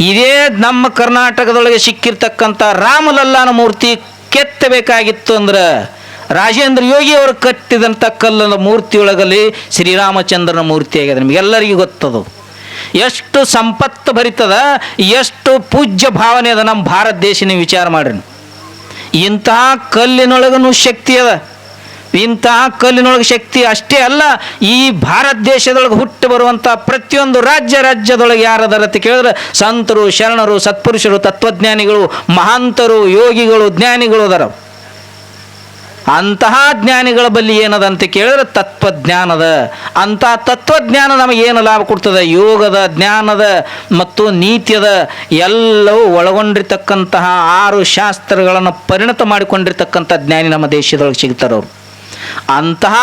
ಇದೇ ನಮ್ಮ ಕರ್ನಾಟಕದೊಳಗೆ ಸಿಕ್ಕಿರ್ತಕ್ಕಂಥ ರಾಮಲಲ್ಲಾನ ಮೂರ್ತಿ ಕೆತ್ತಬೇಕಾಗಿತ್ತು ಅಂದ್ರೆ ರಾಜೇಂದ್ರ ಯೋಗಿ ಅವರು ಕಟ್ಟಿದಂಥ ಕಲ್ಲನ ಮೂರ್ತಿಯೊಳಗಲ್ಲಿ ಶ್ರೀರಾಮಚಂದ್ರನ ಮೂರ್ತಿ ಆಗಿದೆ. ನಿಮಗೆಲ್ಲರಿಗೂ ಗೊತ್ತದು. ಎಷ್ಟು ಸಂಪತ್ತು ಭರಿತದ, ಎಷ್ಟು ಪೂಜ್ಯ ಭಾವನೆ ಅದ ನಮ್ಮ ಭಾರತ ದೇಶನ ವಿಚಾರ ಮಾಡ್ರಿ ಇಂತಹ ಕಲ್ಲಿನೊಳಗನು ಶಕ್ತಿ ಅದ. ಇಂತಹ ಕಲ್ಲಿನೊಳಗೆ ಶಕ್ತಿ ಅಷ್ಟೇ ಅಲ್ಲ, ಈ ಭಾರತ ದೇಶದೊಳಗೆ ಹುಟ್ಟು ಬರುವಂಥ ಪ್ರತಿಯೊಂದು ರಾಜ್ಯ ರಾಜ್ಯದೊಳಗೆ ಯಾರದಾರ ಅಂತ ಕೇಳಿದ್ರೆ ಸಂತರು, ಶರಣರು, ಸತ್ಪುರುಷರು, ತತ್ವಜ್ಞಾನಿಗಳು, ಮಹಾಂತರು, ಯೋಗಿಗಳು, ಜ್ಞಾನಿಗಳು ಅದರ ಅಂತಹ ಜ್ಞಾನಿಗಳ ಬಳಿ ಏನದ ಅಂತ ಕೇಳಿದ್ರೆ ತತ್ವಜ್ಞಾನದ. ಅಂತಹ ತತ್ವಜ್ಞಾನ ನಮಗೆ ಏನು ಲಾಭ ಕೊಡ್ತದೆ? ಯೋಗದ ಜ್ಞಾನದ ಮತ್ತು ನೀತಿಯದ ಎಲ್ಲವೂ ಒಳಗೊಂಡಿರ್ತಕ್ಕಂತಹ ಆರು ಶಾಸ್ತ್ರಗಳನ್ನು ಪರಿಣತ ಮಾಡಿಕೊಂಡಿರ್ತಕ್ಕಂಥ ಜ್ಞಾನಿ ನಮ್ಮ ದೇಶದೊಳಗೆ ಸಿಗ್ತಾರೆ ಅವರು ಅಂತಹ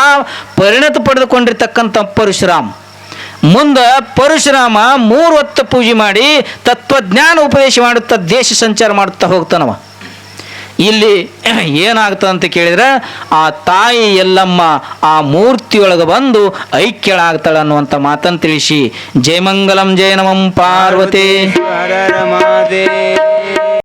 ಪರಿಣತ ಪಡೆದುಕೊಂಡಿರ್ತಕ್ಕಂಥ ಪರಶುರಾಮ್. ಮುಂದೆ ಪರಶುರಾಮ ಮೂರು ಹೊತ್ತು ಪೂಜೆ ಮಾಡಿ ತತ್ವಜ್ಞಾನ ಉಪದೇಶ ಮಾಡುತ್ತಾ ದೇಶ ಸಂಚಾರ ಮಾಡುತ್ತಾ ಹೋಗ್ತಾನವ. ಇಲ್ಲಿ ಏನಾಗ್ತದೆ ಅಂತ ಕೇಳಿದ್ರೆ, ಆ ತಾಯಿ ಎಲ್ಲಮ್ಮ ಆ ಮೂರ್ತಿಯೊಳಗೆ ಬಂದು ಐಕ್ಯಳಾಗ್ತಾಳೆ ಅನ್ನುವಂಥ ಮಾತನ್ನು ತಿಳಿಸಿ. ಜಯಮಂಗಲಂ ಜಯ ನಮಂ ಪಾರ್ವತಿ